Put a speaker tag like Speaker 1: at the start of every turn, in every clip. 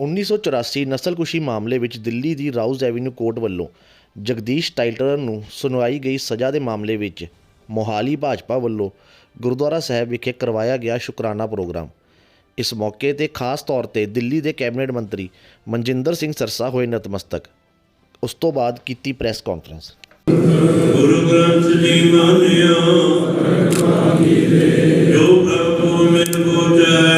Speaker 1: 1984 ਨਸਲਕੁਸ਼ੀ ਮਾਮਲੇ ਵਿੱਚ ਦਿੱਲੀ ਦੀ ਰਾਊਜ਼ ਐਵੀਨਿਊ ਕੋਰਟ ਵੱਲੋਂ ਜਗਦੀਸ਼ ਟਾਈਟਲਰ ਨੂੰ ਸੁਣਵਾਈ ਗਈ ਸਜ਼ਾ ਦੇ ਮਾਮਲੇ ਵਿੱਚ ਮੋਹਾਲੀ ਭਾਜਪਾ ਵੱਲੋਂ ਗੁਰਦੁਆਰਾ ਸਾਹਿਬ ਵਿਖੇ ਕਰਵਾਇਆ ਗਿਆ ਸ਼ੁਕਰਾਨਾ ਪ੍ਰੋਗਰਾਮ। ਇਸ ਮੌਕੇ ਤੇ ਖਾਸ ਤੌਰ ਤੇ ਦਿੱਲੀ ਦੇ ਕੈਬਨਿਟ ਮੰਤਰੀ ਮਨਜਿੰਦਰ ਸਿੰਘ ਸਰਸਾ ਹੋਏ ਨਤਮਸਤਕ। ਉਸ ਤੋਂ ਬਾਅਦ ਕੀਤੀ ਪ੍ਰੈਸ ਕਾਨਫਰੰਸ।
Speaker 2: ਗੁਰੂ ਗ੍ਰੰਥ ਜੀ ਮਾਨਿਆ, ਜੋ ਪ੍ਰਭੂ ਮਿਲ ਬੋਝੈ ਰਾਜ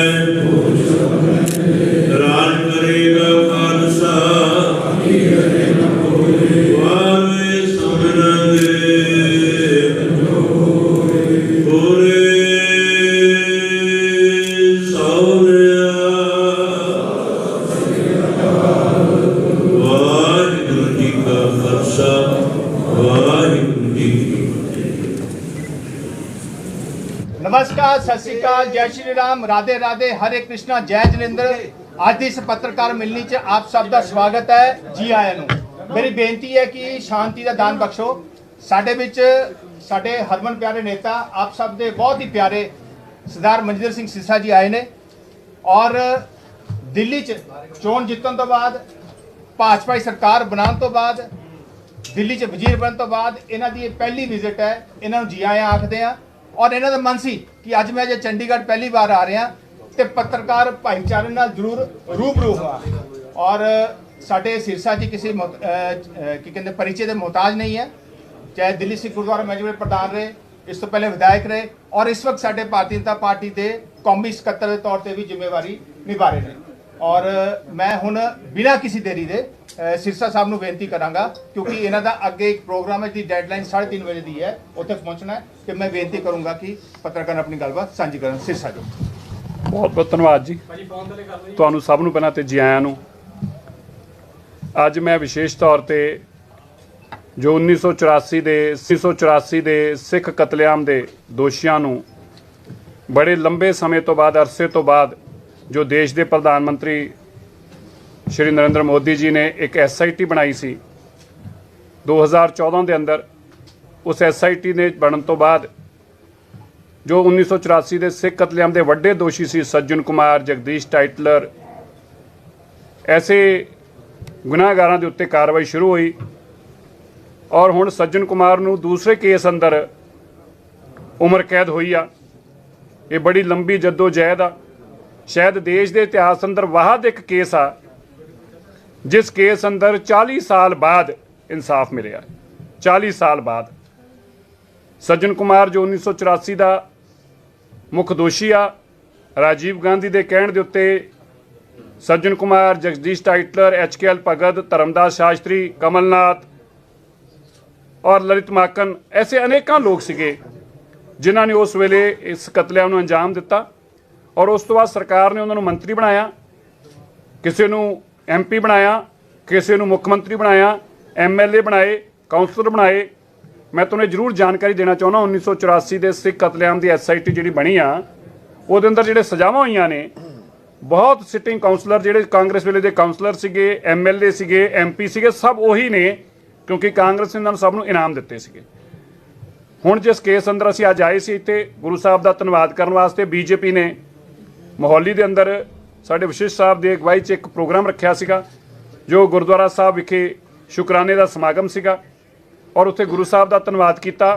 Speaker 3: ਸਤਿ ਸ਼੍ਰੀ ਅਕਾਲ, ਜੈ ਸ਼੍ਰੀ ਰਾਮ, ਰਾਧੇ ਰਾਧੇ, ਹਰੇ ਕ੍ਰਿਸ਼ਨਾ, ਜੈ ਜਲਿੰਦਰ ਅੱਜ ਇਸ ਪੱਤਰਕਾਰ ਮਿਲਣੀ 'ਚ ਆਪ ਸਭ ਦਾ ਸਵਾਗਤ ਹੈ ਜੀ ਆਇਆਂ ਨੂੰ। ਮੇਰੀ ਬੇਨਤੀ ਹੈ ਕਿ ਸ਼ਾਂਤੀ ਦਾ ਦਾਨ ਬਖਸ਼ੋ। ਸਾਡੇ ਵਿੱਚ ਸਾਡੇ ਹਰਮਨ ਪਿਆਰੇ ਨੇਤਾ, ਆਪ ਸਭ ਦੇ ਬਹੁਤ ਹੀ ਪਿਆਰੇ ਸਰਦਾਰ ਮਨਜਿੰਦਰ ਸਿੰਘ ਸਿੱਸਾ ਜੀ ਆਏ ਨੇ। ਔਰ ਦਿੱਲੀ 'ਚ ਚੋਣ ਜਿੱਤਣ ਤੋਂ ਬਾਅਦ, ਭਾਜਪਾ ਦੀ ਸਰਕਾਰ ਬਣਾਉਣ ਤੋਂ ਬਾਅਦ, ਦਿੱਲੀ 'ਚ ਵਜ਼ੀਰ ਬਣਨ ਤੋਂ ਬਾਅਦ, ਇਹਨਾਂ ਦੀ ਇਹ ਪਹਿਲੀ ਵਿਜ਼ਿਟ ਹੈ। ਇਹਨਾਂ ਨੂੰ ਜੀ ਆਇਆਂ ਆਖਦੇ ਆ ਔਰ ਇਹਨਾਂ ਦਾ ਮਨ ਸੀ ਕਿ ਅੱਜ ਮੈਂ ਜੇ ਚੰਡੀਗੜ੍ਹ ਪਹਿਲੀ ਵਾਰ ਆ ਰਿਹਾ ਤੇ ਪੱਤਰਕਾਰ ਭਾਈਚਾਰੇ ਨਾਲ ਜ਼ਰੂਰ ਰੂਬਰੂ ਹੋਵਾਂ। ਔਰ ਸਾਡੇ ਸਿਰਸਾ 'ਚ ਕਿਸੇ ਕੀ ਕਹਿੰਦੇ, ਪਰਿਚੇ ਦੇ ਮੁਹਤਾਜ ਨਹੀਂ ਹੈ। ਚਾਹੇ ਦਿੱਲੀ ਸਿੱਖ ਗੁਰਦੁਆਰਾ ਮੈਨੇਜਮੈਂਟ ਪ੍ਰਧਾਨ ਰਹੇ, ਇਸ ਤੋਂ ਪਹਿਲੇ ਵਿਧਾਇਕ ਰਹੇ, ਔਰ ਇਸ ਵਕਤ ਸਾਡੇ ਭਾਰਤੀ ਜਨਤਾ ਪਾਰਟੀ ਦੇ ਕੌਮੀ ਸਕੱਤਰ ਦੇ ਤੌਰ ਤੇ ਵੀ ਜ਼ਿੰਮੇਵਾਰੀ ਨਿਭਾ ਰਹੇ ਨੇ। ਔਰ ਮੈਂ ਹੁਣ ਬਿਨਾਂ ਕਿਸੇ ਦੇਰੀ ਦੇ ਸਿਰਸਾ ਸਾਹਿਬ ਨੂੰ ਬੇਨਤੀ ਕਰਾਂਗਾ ਕਿਉਂਕਿ ਇਹਨਾਂ ਦਾ ਅੱਗੇ ਇੱਕ ਪ੍ਰੋਗਰਾਮ ਹੈ ਦੀ ਡੈਡਲਾਈਨ 3:30 ਵਜੇ ਦੀ ਹੈ ਉੱਥੇ ਪਹੁੰਚਣਾ ਹੈ ਕਿ ਮੈਂ ਬੇਨਤੀ ਕਰੂੰਗਾ ਕਿ ਪੱਤਰਕਾਰ ਆਪਣੀ ਗੱਲਬਾਤ ਸਾਂਝੀ ਕਰਨ ਸਿਰਸਾ ਜੀ।
Speaker 4: ਬਹੁਤ ਬਹੁਤ ਧੰਨਵਾਦ ਜੀ। ਤੁਹਾਨੂੰ ਸਭ ਨੂੰ ਪਹਿਲਾਂ ਤੇ ਜੀ ਆਇਆਂ ਨੂੰ। ਅੱਜ ਮੈਂ ਵਿਸ਼ੇਸ਼ ਤੌਰ ਤੇ ਜੋ 1984 ਦੇ 1984 ਦੇ ਸਿੱਖ ਕਤਲੇਆਮ ਦੇ ਦੋਸ਼ੀਆਂ ਨੂੰ ਬੜੇ ਲੰਬੇ ਸਮੇਂ ਤੋਂ ਬਾਅਦ ਅਰਸੇ ਤੋਂ ਬਾਅਦ ਜੋ ਦੇਸ਼ ਦੇ ਪ੍ਰਧਾਨ ਮੰਤਰੀ ਸ਼੍ਰੀ ਨਰਿੰਦਰ ਮੋਦੀ ਜੀ ਨੇ ਇੱਕ ਐਸਆਈਟੀ ਬਣਾਈ ਸੀ। 2014 ਦੇ ਅੰਦਰ ਉਸ ਐਸਆਈਟੀ ਨੇ ਬਣਨ ਤੋਂ ਬਾਅਦ ਜੋ 1984 ਦੇ ਸਿੱਖ ਕਤਲੇਆਮ ਦੇ ਵੱਡੇ ਦੋਸ਼ੀ ਸੀ, ਸੱਜਣ ਕੁਮਾਰ, ਜਗਦੀਸ਼ ਟਾਈਟਲਰ, ਐਸੇ ਗੁਨਾਹਗਾਰਾਂ ਦੇ ਉੱਤੇ ਕਾਰਵਾਈ ਸ਼ੁਰੂ ਹੋਈ ਔਰ ਹੁਣ ਸੱਜਣ ਕੁਮਾਰ ਨੂੰ ਦੂਸਰੇ ਕੇਸ ਅੰਦਰ ਉਮਰ ਕੈਦ ਹੋਈ ਆ। ਇਹ ਬੜੀ ਲੰਬੀ ਜਹਿਦ ਆ। ਸ਼ਾਇਦ ਦੇਸ਼ ਦੇ ਇਤਿਹਾਸ ਅੰਦਰ ਵਾਹਦ ਇੱਕ ਕੇਸ ਆ। ਜਿਸ ਕੇਸ ਅੰਦਰ 40 ਸਾਲ ਬਾਅਦ ਇਨਸਾਫ ਮਿਲਿਆ। 40 ਸਾਲ ਬਾਅਦ। ਸੱਜਣ ਕੁਮਾਰ ਜੋ 1984 ਦਾ ਮੁੱਖ ਦੋਸ਼ੀ ਆ, ਰਾਜੀਵ ਗਾਂਧੀ ਦੇ ਕਹਿਣ ਦੇ ਉੱਤੇ ਸੱਜਣ ਕੁਮਾਰ, ਜਗਦੀਸ਼ ਟਾਈਟਲਰ ਐਚਕੇਐਲ ਭਗਤ, ਧਰਮਦਾਸ ਸ਼ਾਸਤਰੀ, ਕਮਲਨਾਥ ਔਰ ਲਲਿਤ ਮਾਕਨ ਐਸੇ ਅਨੇਕਾਂ ਲੋਕ ਸੀਗੇ ਜਿਨ੍ਹਾਂ ਨੇ ਉਸ ਵੇਲੇ ਇਸ ਕਤਲੇਆਮ ਨੂੰ ਅੰਜਾਮ ਦਿੱਤਾ ਔਰ ਉਸ ਤੋਂ ਬਾਅਦ ਸਰਕਾਰ ਨੇ ਉਹਨਾਂ ਨੂੰ ਮੰਤਰੀ ਬਣਾਇਆ। ਕਿਸੇ ਨੂੰ ਐਮਪੀ ਬਣਾਇਆ, ਕਿਸੇ ਨੂੰ ਮੁੱਖ ਮੰਤਰੀ ਬਣਾਇਆ ਐਮਐਲਏ ਬਣਾਏ ਕਾਉਂਸਲਰ ਬਣਾਏ। ਮੈਂ ਤੁਹਾਨੂੰ ਜ਼ਰੂਰ ਜਾਣਕਾਰੀ ਦੇਣਾ ਚਾਹੁੰਦਾ 1984 ਦੇ ਸਿੱਖ ਕਤਲੇਆਮ ਦੀ ਐਸਆਈਟੀ ਜਿਹੜੀ ਬਣੀ ਆ, ਉਹਦੇ ਅੰਦਰ ਜਿਹੜੇ ਸਜ਼ਾਵਾਂ ਹੋਈਆਂ ਨੇ, ਬਹੁਤ ਸਿਟਿੰਗ ਕਾਉਂਸਲਰ ਜਿਹੜੇ ਕਾਂਗਰਸ ਵੇਲੇ ਦੇ ਕਾਉਂਸਲਰ ਸੀਗੇ ਐਮਐਲਏ ਸੀਗੇ ਐਮਪੀ ਸੀਗੇ, ਸਭ ਉਹੀ ਨੇ, ਕਿਉਂਕਿ ਕਾਂਗਰਸ ਨੇ ਇਹਨਾਂ ਨੂੰ ਸਭ ਨੂੰ ਇਨਾਮ ਦਿੱਤੇ ਸੀਗੇ। ਹੁਣ ਜਿਸ ਕੇਸ ਅੰਦਰ ਅਸੀਂ ਅੱਜ ਆਏ ਸੀ ਇੱਥੇ, ਗੁਰੂ ਸਾਹਿਬ ਦਾ ਧੰਨਵਾਦ ਕਰਨ ਵਾਸਤੇ ਬੀਜੇਪੀ ਨੇ, ਮੋਹਾਲੀ ਦੇ ਅੰਦਰ ਸਾਡੇ ਵਿਸ਼ੇਸ਼ ਸਾਹਿਬ ਦੀ ਅਗਵਾਈ 'ਚ ਇੱਕ ਪ੍ਰੋਗਰਾਮ ਰੱਖਿਆ ਸੀਗਾ, ਜੋ ਗੁਰਦੁਆਰਾ ਸਾਹਿਬ ਵਿਖੇ ਸ਼ੁਕਰਾਨੇ ਦਾ ਸਮਾਗਮ ਸੀਗਾ ਔਰ ਉੱਥੇ ਗੁਰੂ ਸਾਹਿਬ ਦਾ ਧੰਨਵਾਦ ਕੀਤਾ,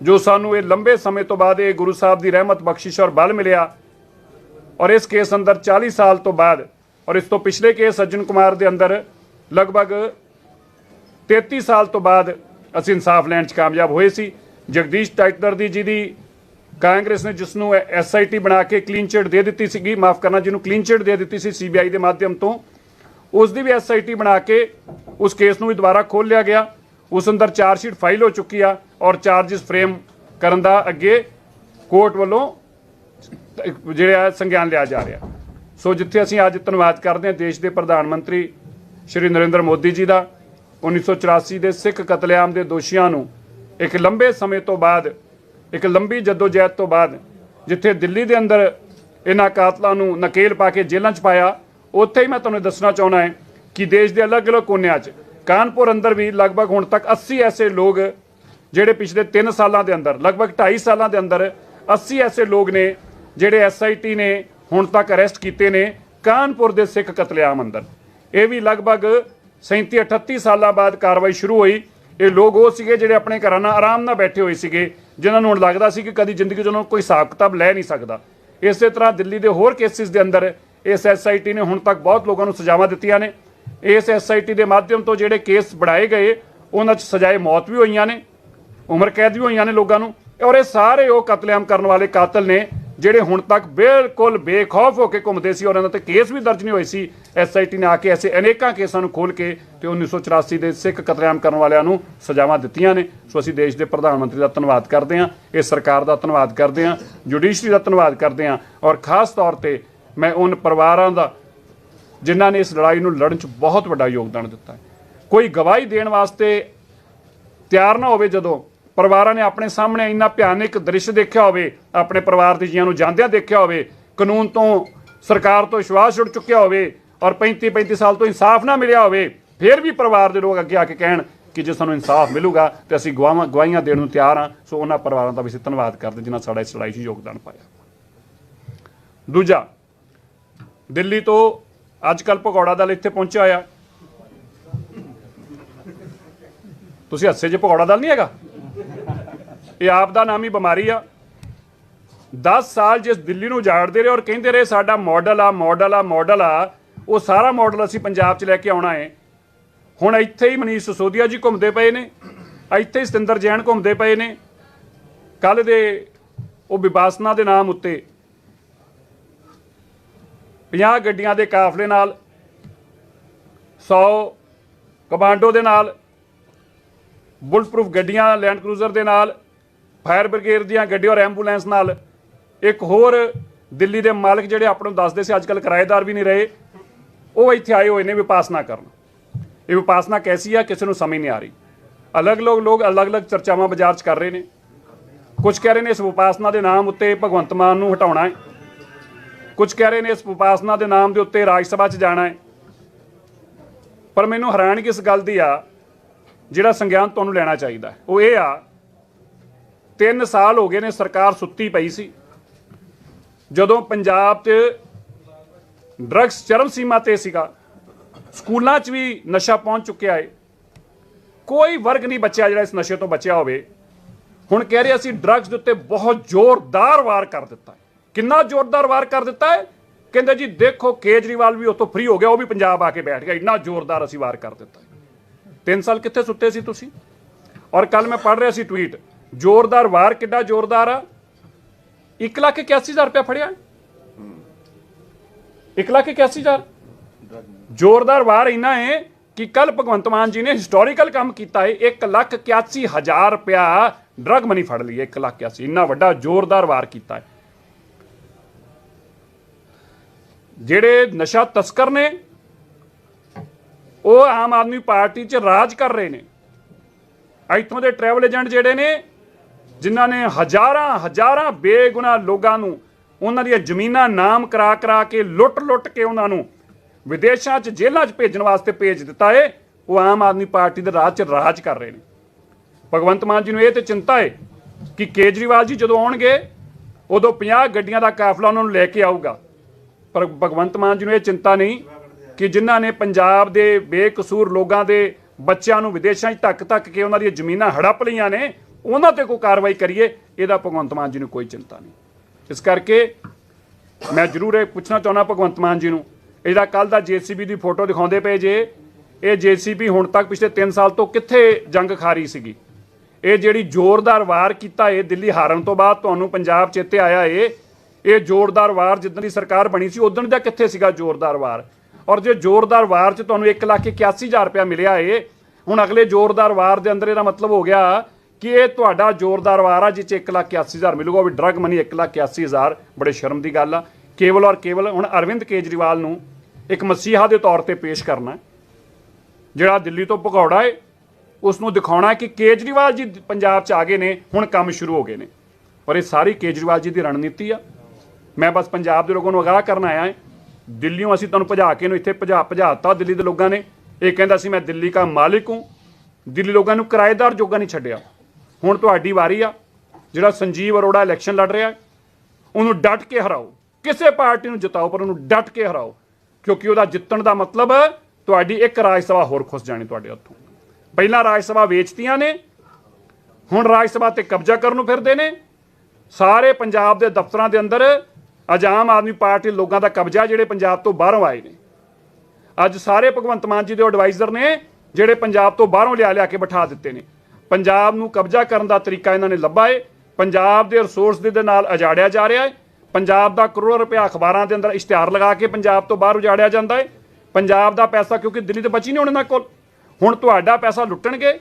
Speaker 4: ਜੋ ਸਾਨੂੰ ਇਹ ਲੰਬੇ ਸਮੇਂ ਤੋਂ ਬਾਅਦ ਇਹ ਗੁਰੂ ਸਾਹਿਬ ਦੀ ਰਹਿਮਤ, ਬਖਸ਼ਿਸ਼ ਔਰ ਬਲ ਮਿਲਿਆ ਔਰ ਇਸ ਕੇਸ ਅੰਦਰ 40 ਸਾਲ ਤੋਂ ਬਾਅਦ ਔਰ ਇਸ ਤੋਂ ਪਿਛਲੇ ਕੇਸ ਸੱਜਣ ਕੁਮਾਰ ਦੇ ਅੰਦਰ ਲਗਭਗ 33 ਸਾਲ ਤੋਂ ਬਾਅਦ ਅਸੀਂ ਇਨਸਾਫ ਲੈਣ 'ਚ ਕਾਮਯਾਬ ਹੋਏ ਸੀ। ਜਗਦੀਸ਼ ਟਾਈਟਲਰ ਦੀ ਜਿਹਦੀ ਕਾਂਗਰਸ ਨੇ ਜਿਸ ਨੂੰ ਐਸਆਈਟੀ ਬਣਾ ਕੇ ਕਲੀਨ ਚਿਟ ਦੇ ਦਿੱਤੀ ਸੀਗੀ, ਮਾਫ ਕਰਨਾ, ਜਿਹਨੂੰ ਕਲੀਨ ਚਿਟ ਦੇ ਦਿੱਤੀ ਸੀ ਸੀਬੀਆਈ ਦੇ ਮਾਧਿਅਮ ਤੋਂ ਉਸ ਦੀ ਵੀ ਐਸਆਈਟੀ ਬਣਾ ਕੇ ਉਸ ਕੇਸ ਨੂੰ ਵੀ ਦੁਬਾਰਾ ਖੋਲ੍ਹ ਲਿਆ ਗਿਆ। ਉਸ ਅੰਦਰ ਚਾਰਜ ਸ਼ੀਟ ਫਾਈਲ ਹੋ ਚੁੱਕੀ ਆ ਔਰ ਚਾਰजेस ਫਰੇਮ ਕਰਨ ਦਾ ਅੱਗੇ ਕੋਰਟ ਵੱਲੋਂ ਜਿਹੜਾ ਸੰਗਿਆਨ ਲਿਆ ਜਾ ਰਿਹਾ। ਸੋ ਜਿੱਥੇ ਅਸੀਂ ਅੱਜ ਧੰਨਵਾਦ ਕਰਦੇ ਹਾਂ ਦੇਸ਼ ਦੇ ਪ੍ਰਧਾਨ ਮੰਤਰੀ ਸ਼੍ਰੀ ਨਰਿੰਦਰ ਮੋਦੀ ਜੀ ਦਾ 1984 ਦੇ ਸਿੱਖ ਕਤਲੇਆਮ ਦੇ ਦੋਸ਼ੀਆਂ ਨੂੰ, ਇੱਕ ਲੰਬੇ ਸਮੇਂ ਤੋਂ ਬਾਅਦ ਇੱਕ ਲੰਬੀ ਜਦੋਜਹਿਦ ਤੋਂ ਬਾਅਦ ਜਿੱਥੇ ਦਿੱਲੀ ਦੇ ਅੰਦਰ ਇਹਨਾਂ ਕਾਤਲਾਂ ਨੂੰ ਨਕੇਲ ਪਾ ਕੇ ਜੇਲ੍ਹਾਂ 'ਚ ਪਾਇਆ, ਉੱਥੇ ਹੀ ਮੈਂ ਤੁਹਾਨੂੰ ਦੱਸਣਾ ਚਾਹੁੰਦਾ ਹਾਂ ਕਿ ਦੇਸ਼ ਦੇ ਅਲੱਗ-ਅਲੱਗ ਕੋਨਿਆਂ 'ਚ, ਕਾਨਪੁਰ ਅੰਦਰ ਵੀ ਲਗਭਗ ਹੁਣ ਤੱਕ 80 ਐਸੇ ਲੋਕ ਜਿਹੜੇ ਪਿਛਲੇ 3 ਸਾਲਾਂ ਦੇ ਅੰਦਰ, ਲਗਭਗ 2.5 ਸਾਲਾਂ ਦੇ ਅੰਦਰ 80 ਐਸੇ ਲੋਕ ਨੇ ਜਿਹੜੇ ਐਸਆਈਟੀ ਨੇ ਹੁਣ ਤੱਕ ਅਰੈਸਟ ਕੀਤੇ ਨੇ ਕਾਨਪੁਰ ਦੇ ਸਿੱਖ ਕਤਲੇਆਮ ਅੰਦਰ। ਇਹ ਵੀ ਲਗਭਗ 37 38 ਸਾਲਾਂ ਬਾਅਦ ਕਾਰਵਾਈ ਸ਼ੁਰੂ ਹੋਈ। ਇਹ ਲੋਕ ਉਹ ਸੀਗੇ ਜਿਹੜੇ ਆਪਣੇ ਘਰਾਂ ਨਾਲ ਆਰਾਮ ਨਾਲ ਬੈਠੇ ਹੋਏ ਸੀਗੇ। ਜਿਨ੍ਹਾਂ ਨੂੰ ਹੁਣ ਲੱਗਦਾ ਸੀ ਕਿ ਕਦੀ ਜ਼ਿੰਦਗੀ 'ਚ ਉਹਨਾਂ ਨੂੰ ਕੋਈ ਹਿਸਾਬ ਕਿਤਾਬ ਲੈ ਨਹੀਂ ਸਕਦਾ। ਇਸੇ ਤਰ੍ਹਾਂ ਦਿੱਲੀ ਦੇ ਹੋਰ ਕੇਸਿਸ ਦੇ ਅੰਦਰ ਇਸ ਐਸਆਈਟੀ ਨੇ ਹੁਣ ਤੱਕ ਬਹੁਤ ਲੋਕਾਂ ਨੂੰ ਸਜ਼ਾਵਾਂ ਦਿੱਤੀਆਂ ਨੇ। ਇਸ ਐਸਆਈਟੀ ਦੇ ਮਾਧਿਅਮ ਤੋਂ ਜਿਹੜੇ ਕੇਸ ਬਣਾਏ ਗਏ, ਉਹਨਾਂ 'ਚ ਸਜ਼ਾਏ ਮੌਤ ਵੀ ਹੋਈਆਂ ਨੇ, ਉਮਰ ਕੈਦ ਵੀ ਹੋਈਆਂ ਨੇ ਲੋਕਾਂ ਨੂੰ ਔਰ ਇਹ ਸਾਰੇ ਉਹ ਕਤਲੇਆਮ ਕਰਨ ਵਾਲੇ ਕਾਤਲ ਨੇ ਜਿਹੜੇ ਹੁਣ ਤੱਕ ਬਿਲਕੁਲ ਬੇਖੌਫ ਹੋ ਕੇ ਘੁੰਮਦੇ ਸੀ ਔਰ ਇਹਨਾਂ ਤੇ ਕੇਸ ਵੀ ਦਰਜ ਨਹੀਂ ਹੋਏ ਸੀ ਐਸਆਈਟੀ ਨੇ ਆ ਕੇ ਐਸੇ ਅਨੇਕਾਂ ਕੇਸਾਂ ਨੂੰ ਖੋਲ ਕੇ ਤੇ 1984 ਦੇ ਸਿੱਖ ਕਤਲੇਆਮ ਕਰਨ ਵਾਲਿਆਂ ਨੂੰ ਸਜ਼ਾਵਾਂ ਦਿੱਤੀਆਂ ਨੇ। ਸੋ ਅਸੀਂ ਦੇਸ਼ ਦੇ ਪ੍ਰਧਾਨ ਮੰਤਰੀ ਦਾ ਧੰਨਵਾਦ ਕਰਦੇ ਹਾਂ ਇਸ ਸਰਕਾਰ ਦਾ ਧੰਨਵਾਦ ਕਰਦੇ ਹਾਂ, ਜੁਡੀਸ਼ਰੀ ਦਾ ਧੰਨਵਾਦ ਕਰਦੇ ਹਾਂ ਔਰ ਖਾਸ ਤੌਰ ਤੇ ਮੈਂ ਉਹਨਾਂ ਪਰਿਵਾਰਾਂ ਦਾ, ਜਿਨ੍ਹਾਂ ਨੇ ਇਸ ਲੜਾਈ ਨੂੰ ਲੜਨ 'ਚ ਬਹੁਤ ਵੱਡਾ ਯੋਗਦਾਨ ਦਿੱਤਾ ਹੈ। ਕੋਈ ਗਵਾਹੀ ਦੇਣ ਵਾਸਤੇ ਤਿਆਰ ਨਾ ਹੋਵੇ ਜਦੋਂ ਪਰਿਵਾਰਾਂ ਨੇ ਆਪਣੇ ਸਾਹਮਣੇ ਇੰਨਾ ਭਿਆਨਕ ਦ੍ਰਿਸ਼ ਦੇਖਿਆ ਹੋਵੇ, ਆਪਣੇ ਪਰਿਵਾਰ ਦੇ ਜੀਆਂ ਨੂੰ ਜਾਂਦਿਆਂ ਦੇਖਿਆ ਹੋਵੇ, ਕਾਨੂੰਨ ਤੋਂ ਸਰਕਾਰ ਤੋਂ ਵਿਸ਼ਵਾਸ ਉੱਡ ਚੁੱਕਿਆ ਹੋਵੇ ਔਰ 35 35 ਸਾਲ ਤੋਂ ਇਨਸਾਫ ਨਾ ਮਿਲਿਆ ਹੋਵੇ, ਫਿਰ ਵੀ ਪਰਿਵਾਰ ਦੇ ਲੋਕ ਅੱਗੇ ਆ ਕੇ ਕਹਿਣ ਕਿ ਜੇ ਸਾਨੂੰ ਇਨਸਾਫ ਮਿਲੂਗਾ ਤੇ ਅਸੀਂ ਗਵਾਹਾਂ, ਗਵਾਹੀਆਂ ਦੇਣ ਨੂੰ ਤਿਆਰ ਹਾਂ। ਸੋ ਉਹਨਾਂ ਪਰਿਵਾਰਾਂ ਦਾ ਵੀ ਅਸੀਂ ਧੰਨਵਾਦ ਕਰਦੇ ਜਿਨ੍ਹਾਂ ਸਾਡਾ ਇਸ ਲੜਾਈ 'ਚ ਯੋਗਦਾਨ ਪਾਇਆ। ਦੂਜਾ, ਦਿੱਲੀ ਤੋਂ ਅੱਜ ਕੱਲ ਭਗੌੜਾ ਦਲ ਇੱਥੇ ਪਹੁੰਚਿਆ ਹੋਇਆ। ਤੁਸੀਂ ਹੱਸੇ ਜੇ, ਭਗੌੜਾ ਦਲ ਨਹੀਂ ਹੈਗਾ? ਇਹ ਆਪ ਦਾ ਨਾਮ ਹੀ ਬਿਮਾਰੀ ਆ। 10 ਸਾਲ ਜਿਸ ਦਿੱਲੀ ਨੂੰ ਉਜਾੜਦੇ ਰਹੇ ਔਰ ਕਹਿੰਦੇ ਰਹੇ, ਸਾਡਾ ਮਾਡਲ ਆ ਮਾਡਲ ਆ ਮਾਡਲ ਆ। ਉਹ ਸਾਰਾ ਮਾਡਲ ਅਸੀਂ ਪੰਜਾਬ 'ਚ ਲੈ ਕੇ ਆਉਣਾ ਹੈ। ਹੁਣ ਇੱਥੇ ਹੀ ਮਨੀਸ਼ ਸਿਸੋਦੀਆ ਜੀ ਘੁੰਮਦੇ ਪਏ ਨੇ, ਇੱਥੇ ਹੀ ਸਤਿੰਦਰ ਜੈਨ ਘੁੰਮਦੇ ਪਏ ਨੇ। ਕੱਲ ਦੇ ਉਹ ਵਿਵਾਸਨਾ ਦੇ ਨਾਮ ਉੱਤੇ 50 ਗੱਡੀਆਂ ਦੇ ਕਾਫਲੇ ਨਾਲ 100 ਕਮਾਂਡੋ ਦੇ ਨਾਲ ਬੁਲਟ ਪ੍ਰੂਫ ਗੱਡੀਆਂ, ਲੈਂਡ ਕਰੂਜ਼ਰ ਦੇ ਨਾਲ ਫਾਇਰ ਬ੍ਰਿਗੇਡ ਦੀਆਂ ਗੱਡੀਆਂ ਔਰ ਐਂਬੂਲੈਂਸ ਨਾਲ। ਇੱਕ ਹੋਰ ਦਿੱਲੀ ਦੇ ਮਾਲਕ ਜਿਹੜੇ ਆਪਾਂ ਨੂੰ ਦੱਸਦੇ ਸੀ ਅੱਜਕੱਲ ਕਿਰਾਏਦਾਰ ਵੀ ਨਹੀਂ ਰਹੇ, ਉਹ ਇੱਥੇ ਆਏ ਹੋਏ ਨੇ ਵਿਪਾਸਨਾ ਕਰਨ। ਇਹ ਵਿਪਾਸਨਾ ਕੈਸੀ ਆ? ਕਿਸੇ ਨੂੰ ਸਮਝ ਨਹੀਂ ਆ ਰਹੀ। ਅਲੱਗ-ਅਲੱਗ ਲੋਕ ਅਲੱਗ-ਅਲੱਗ ਚਰਚਾਵਾਂ ਬਾਜ਼ਾਰ 'ਚ ਕਰ ਰਹੇ ਨੇ। ਕੁਝ ਕਹਿ ਰਹੇ ਨੇ ਇਸ ਵਿਪਾਸਨਾ ਦੇ ਨਾਮ ਉੱਤੇ ਭਗਵੰਤ ਮਾਨ ਨੂੰ ਹਟਾਉਣਾ ਹੈ। ਕੁਝ ਕਹਿ ਰਹੇ ਨੇ ਇਸ ਵਿਪਾਸਨਾ ਦੇ ਨਾਮ ਦੇ ਉੱਤੇ ਰਾਜ ਸਭਾ 'ਚ ਜਾਣਾ ਹੈ। ਪਰ ਮੈਨੂੰ ਹੈਰਾਨਗੀ ਇਸ ਗੱਲ ਦੀ ਆ, ਜਿਹੜਾ ਸੰਗਿਆਨ ਤੁਹਾਨੂੰ ਲੈਣਾ ਚਾਹੀਦਾ ਉਹ ਇਹ ਆ 3 ਸਾਲ ਹੋ ਗਏ ਨੇ ਸਰਕਾਰ ਸੁੱਤੀ ਪਈ ਸੀ। ਜਦੋਂ ਪੰਜਾਬ 'ਚ ਡਰੱਗਸ ਚਰਮ ਸੀਮਾ ਤੇ ਸੀਗਾ, ਸਕੂਲਾਂ 'ਚ ਵੀ ਨਸ਼ਾ ਪਹੁੰਚ ਚੁੱਕਿਆ ਹੈ ਕੋਈ ਵਰਗ ਨਹੀਂ ਬਚਿਆ ਜਿਹੜਾ ਇਸ ਨਸ਼ੇ ਤੋਂ ਬਚਿਆ ਹੋਵੇ। ਹੁਣ ਕਹਿ ਰਹੇ ਅਸੀਂ ਡਰੱਗਸ ਦੇ ਉੱਤੇ ਬਹੁਤ ਜ਼ੋਰਦਾਰ ਵਾਰ ਕਰ ਦਿੱਤਾ ਕਿੰਨਾ ਜ਼ੋਰਦਾਰ ਵਾਰ ਕਰ ਦਿੱਤਾ ਹੈ ਕਹਿੰਦੇ ਜੀ ਦੇਖੋ, ਕੇਜਰੀਵਾਲ ਵੀ ਉਤੋਂ ਫ੍ਰੀ ਹੋ ਗਿਆ, ਉਹ ਵੀ ਪੰਜਾਬ ਆ ਕੇ ਬੈਠ ਗਿਆ। ਇੰਨਾ ਜ਼ੋਰਦਾਰ ਅਸੀਂ ਵਾਰ ਕਰ ਦਿੱਤਾ ਹੈ ਤਿੰਨ ਸਾਲ ਕਿੱਥੇ ਸੁੱਤੇ ਸੀ ਤੁਸੀਂ? ਔਰ ਕੱਲ ਮੈਂ ਪੜ੍ਹ ਰਿਹਾ ਸੀ ਟਵੀਟ ਜ਼ੋਰਦਾਰ ਵਾਰ ਕਿੱਡਾ ਜ਼ੋਰਦਾਰ ਆ? 1 ਲੱਖ 81000 ਰੁਪਇਆ ਫੜਿਆ। 1 ਲੱਖ 81000 ਜ਼ੋਰਦਾਰ ਵਾਰ ਇੰਨਾ ਹੈ ਕਿ ਕੱਲ ਭਗਵੰਤ ਮਾਨ ਜੀ ਨੇ ਹਿਸਟੋਰੀਕਲ ਕੰਮ ਕੀਤਾ ਹੈ 1 ਲੱਖ 81000 ਰੁਪਇਆ ਡਰਗ ਮਨੀ ਫੜ ਲਈ 1 ਲੱਖ 81 ਇੰਨਾ ਵੱਡਾ ਜ਼ੋਰਦਾਰ ਵਾਰ ਕੀਤਾ ਹੈ ਜਿਹੜੇ ਨਸ਼ਾ ਤਸਕਰ ਨੇ, ਉਹ ਆਮ ਆਦਮੀ ਪਾਰਟੀ 'ਚ ਰਾਜ ਕਰ ਰਹੇ ਨੇ। ਇੱਥੋਂ ਦੇ ਟਰੈਵਲ ਏਜੰਟ ਜਿਹੜੇ ਨੇ ਜਿਨ੍ਹਾਂ ਨੇ ਹਜ਼ਾਰਾਂ ਹਜ਼ਾਰਾਂ ਬੇਗੁਨਾਹ ਲੋਕਾਂ ਨੂੰ ਉਹਨਾਂ ਦੀਆਂ ਜ਼ਮੀਨਾਂ ਨਾਮ ਕਰਾ ਕਰਾ ਕੇ ਲੁੱਟ-ਲੁੱਟ ਕੇ ਉਹਨਾਂ ਨੂੰ ਵਿਦੇਸ਼ਾਂ 'ਚ ਜੇਲ੍ਹਾਂ 'ਚ ਭੇਜਣ ਵਾਸਤੇ ਭੇਜ ਦਿੱਤਾ ਏ, ਉਹ ਆਮ ਆਦਮੀ ਪਾਰਟੀ ਦੇ ਰਾਜ 'ਚ ਰਾਜ ਕਰ ਰਹੇ ਨੇ। ਭਗਵੰਤ ਮਾਨ ਜੀ ਨੂੰ ਇਹ ਤੇ ਚਿੰਤਾ ਏ ਕਿ ਕੇਜਰੀਵਾਲ ਜੀ ਜਦੋਂ ਆਉਣਗੇ, ਉਦੋਂ 50 ਗੱਡੀਆਂ ਦਾ ਕਾਫਲਾ ਉਹਨਾਂ ਨੂੰ ਲੈ ਕੇ ਆਊਗਾ। ਪਰ ਭਗਵੰਤ ਮਾਨ ਜੀ ਨੂੰ ਇਹ ਚਿੰਤਾ ਨਹੀਂ ਕਿ ਜਿਨ੍ਹਾਂ ਨੇ ਪੰਜਾਬ ਦੇ ਬੇਕਸੂਰ ਲੋਕਾਂ ਦੇ ਬੱਚਿਆਂ ਨੂੰ ਵਿਦੇਸ਼ਾਂ 'ਚ ਧੱਕ ਧੱਕ ਕੇ ਉਹਨਾਂ ਦੀਆਂ ਜ਼ਮੀਨਾਂ ਹੜੱਪ ਲਈਆਂ ਨੇ ਉਹਨਾਂ ਤੇ ਕੋਈ ਕਾਰਵਾਈ ਕਰੀਏ, ਇਹਦਾ ਭਗਵੰਤ ਮਾਨ ਜੀ ਨੂੰ ਕੋਈ ਚਿੰਤਾ ਨਹੀਂ। ਇਸ ਕਰਕੇ ਮੈਂ ਜ਼ਰੂਰ ਇਹ ਪੁੱਛਣਾ ਚਾਹੁੰਦਾ ਭਗਵੰਤ ਮਾਨ ਜੀ ਨੂੰ। ਇਹ ਜਿਹੜਾ ਕੱਲ ਦਾ ਜੀਸੀਬੀ ਦੀ ਫੋਟੋ ਦਿਖਾਉਂਦੇ ਪਏ ਜੇ। ਇਹ ਜੀਸੀਬੀ ਹੁਣ ਤੱਕ ਪਿਛਲੇ 3 ਸਾਲ ਤੋਂ ਕਿੱਥੇ ਜੰਗ ਖਾ ਰਹੀ ਸੀਗੀ? ਇਹ ਜਿਹੜੀ ਜ਼ੋਰਦਾਰ ਵਾਰ ਕੀਤਾ ਏ ਦਿੱਲੀ ਹਾਰਨ ਤੋਂ ਬਾਅਦ ਤੁਹਾਨੂੰ ਪੰਜਾਬ ਚੇਤੇ ਆਇਆ ਏ। ਇਹ ਜ਼ੋਰਦਾਰ ਵਾਰ ਜਿੱਦਣ ਦੀ ਸਰਕਾਰ ਬਣੀ ਸੀ ਉਦੋਂ ਦਾ ਕਿੱਥੇ ਸੀਗਾ ਜ਼ੋਰਦਾਰ ਵਾਰ? ਔਰ ਜੇ ਜ਼ੋਰਦਾਰ ਵਾਰ 'ਚ ਤੁਹਾਨੂੰ 1 ਲੱਖ 81000 ਰੁਪਇਆ ਮਿਲਿਆ ਏ, ਹੁਣ ਅਗਲੇ ਜ਼ੋਰਦਾਰ ਵਾਰ ਦੇ ਅੰਦਰ ਇਹਦਾ ਮਤਲਬ ਹੋ ਗਿਆ ਕਿ ਇਹ ਤੁਹਾਡਾ ਜ਼ੋਰਦਾਰ ਵਾਰ ਆ, ਜਿਹ 'ਚ 1 ਲੱਖ 81000 ਮਿਲੂਗਾ, ਉਹ ਵੀ ਡਰਗ ਮਨੀ 1 ਲੱਖ 81000 ਬੜੇ ਸ਼ਰਮ ਦੀ ਗੱਲ ਆ। ਕੇਵਲ ਔਰ ਕੇਵਲ ਹੁਣ ਅਰਵਿੰਦ ਕੇਜਰੀਵਾਲ ਨੂੰ ਇੱਕ ਮਸੀਹਾ ਦੇ ਤੌਰ ਤੇ ਪੇਸ਼ ਕਰਨਾ ਜਿਹੜਾ ਦਿੱਲੀ ਤੋਂ ਭਗੌੜਾ ਏ ਉਸ ਨੂੰ ਦਿਖਾਉਣਾ ਕਿ ਕੇਜਰੀਵਾਲ ਜੀ ਪੰਜਾਬ 'ਚ ਆ ਗਏ ਨੇ, ਹੁਣ ਕੰਮ ਸ਼ੁਰੂ ਹੋ ਗਏ ਨੇ। ਪਰ ਇਹ ਸਾਰੀ ਕੇਜਰੀਵਾਲ ਜੀ ਦੀ ਰਣਨੀਤੀ ਆ। ਮੈਂ ਬਸ ਪੰਜਾਬ ਦੇ ਲੋਕਾਂ ਨੂੰ ਅਗਾਹ ਕਰਨ ਆਇਆ ਹਾਂ। ਦਿੱਲੀੋਂ ਅਸੀਂ ਤੁਹਾਨੂੰ ਭਜਾ ਕੇ ਨੂੰ ਇੱਥੇ ਭਜਾ ਭਜਾਤਾ ਦਿੱਲੀ ਦੇ ਲੋਕਾਂ ਨੇ। ਇਹ ਕਹਿੰਦਾ ਸੀ, ਮੈਂ ਦਿੱਲੀ ਦਾ ਮਾਲਿਕ ਹੂੰ। ਦਿੱਲੀ ਲੋਕਾਂ ਨੂੰ ਕਿਰਾਏਦਾਰ ਜੋਗਾ ਨਹੀਂ ਛੱਡਿਆ। ਹੁਣ ਤੁਹਾਡੀ ਵਾਰੀ ਆ। ਜਿਹੜਾ ਸੰਜੀਵ ਅਰੋੜਾ ਇਲੈਕਸ਼ਨ ਲੜ ਰਿਹਾ ਉਹਨੂੰ ਡਟ ਕੇ ਹਰਾਓ। ਕਿਸੇ ਪਾਰਟੀ ਨੂੰ ਜਿਤਾਓ, ਪਰ ਉਹਨੂੰ ਡਟ ਕੇ ਹਰਾਓ। ਕਿਉਂਕਿ ਉਹਦਾ ਜਿੱਤਣ ਦਾ ਮਤਲਬ ਤੁਹਾਡੀ ਇੱਕ ਰਾਜ ਸਭਾ ਹੋਰ ਖੁੱਸ ਜਾਣੀ ਤੁਹਾਡੇ ਹੱਥੋਂ। ਪਹਿਲਾਂ ਰਾਜ ਸਭਾ ਵੇਚਤੀਆਂ ਨੇ, ਹੁਣ ਰਾਜ ਸਭਾ ਤੇ ਕਬਜ਼ਾ ਕਰਨ ਨੂੰ ਫਿਰਦੇ ਨੇ। ਸਾਰੇ ਪੰਜਾਬ ਦੇ ਦਫ਼ਤਰਾਂ ਦੇ ਅੰਦਰ ਅੱਜ ਆਮ ਆਦਮੀ ਪਾਰਟੀ ਲੋਕਾਂ ਦਾ ਕਬਜ਼ਾ ਜਿਹੜੇ ਪੰਜਾਬ ਤੋਂ ਬਾਹਰੋਂ ਆਏ ਨੇ। ਅੱਜ ਸਾਰੇ ਭਗਵੰਤ ਮਾਨ ਜੀ ਦੇ ਐਡਵਾਈਜ਼ਰ ਨੇ ਜਿਹੜੇ ਪੰਜਾਬ ਤੋਂ ਬਾਹਰੋਂ ਲਿਆ ਲਿਆ ਕੇ ਬਿਠਾ ਦਿੱਤੇ ਨੇ। ਪੰਜਾਬ ਨੂੰ ਕਬਜ਼ਾ ਕਰਨ ਦਾ ਤਰੀਕਾ ਇਹਨਾਂ ਨੇ ਲੱਭਾ ਏ। ਪੰਜਾਬ ਦੇ ਰਿਸੋਰਸ ਦੇ ਨਾਲ ਅਜਾੜਿਆ ਜਾ ਰਿਹਾ ਹੈ ਪੰਜਾਬ ਦਾ ਕਰੋੜਾਂ ਰੁਪਏ ਅਖਬਾਰਾਂ ਦੇ ਅੰਦਰ ਇਸ਼ਤਿਹਾਰ ਲਗਾ ਕੇ ਪੰਜਾਬ ਤੋਂ ਬਾਹਰ ਉਜਾੜਿਆ ਜਾਂਦਾ ਹੈ ਪੰਜਾਬ ਦਾ ਪੈਸਾ ਕਿਉਂਕਿ ਦਿੱਲੀ ਤੇ ਬਚੀ ਨਹੀਂ ਉਹਨਾਂ ਕੋਲ। ਹੁਣ ਤੁਹਾਡਾ ਪੈਸਾ ਲੁੱਟਣਗੇ।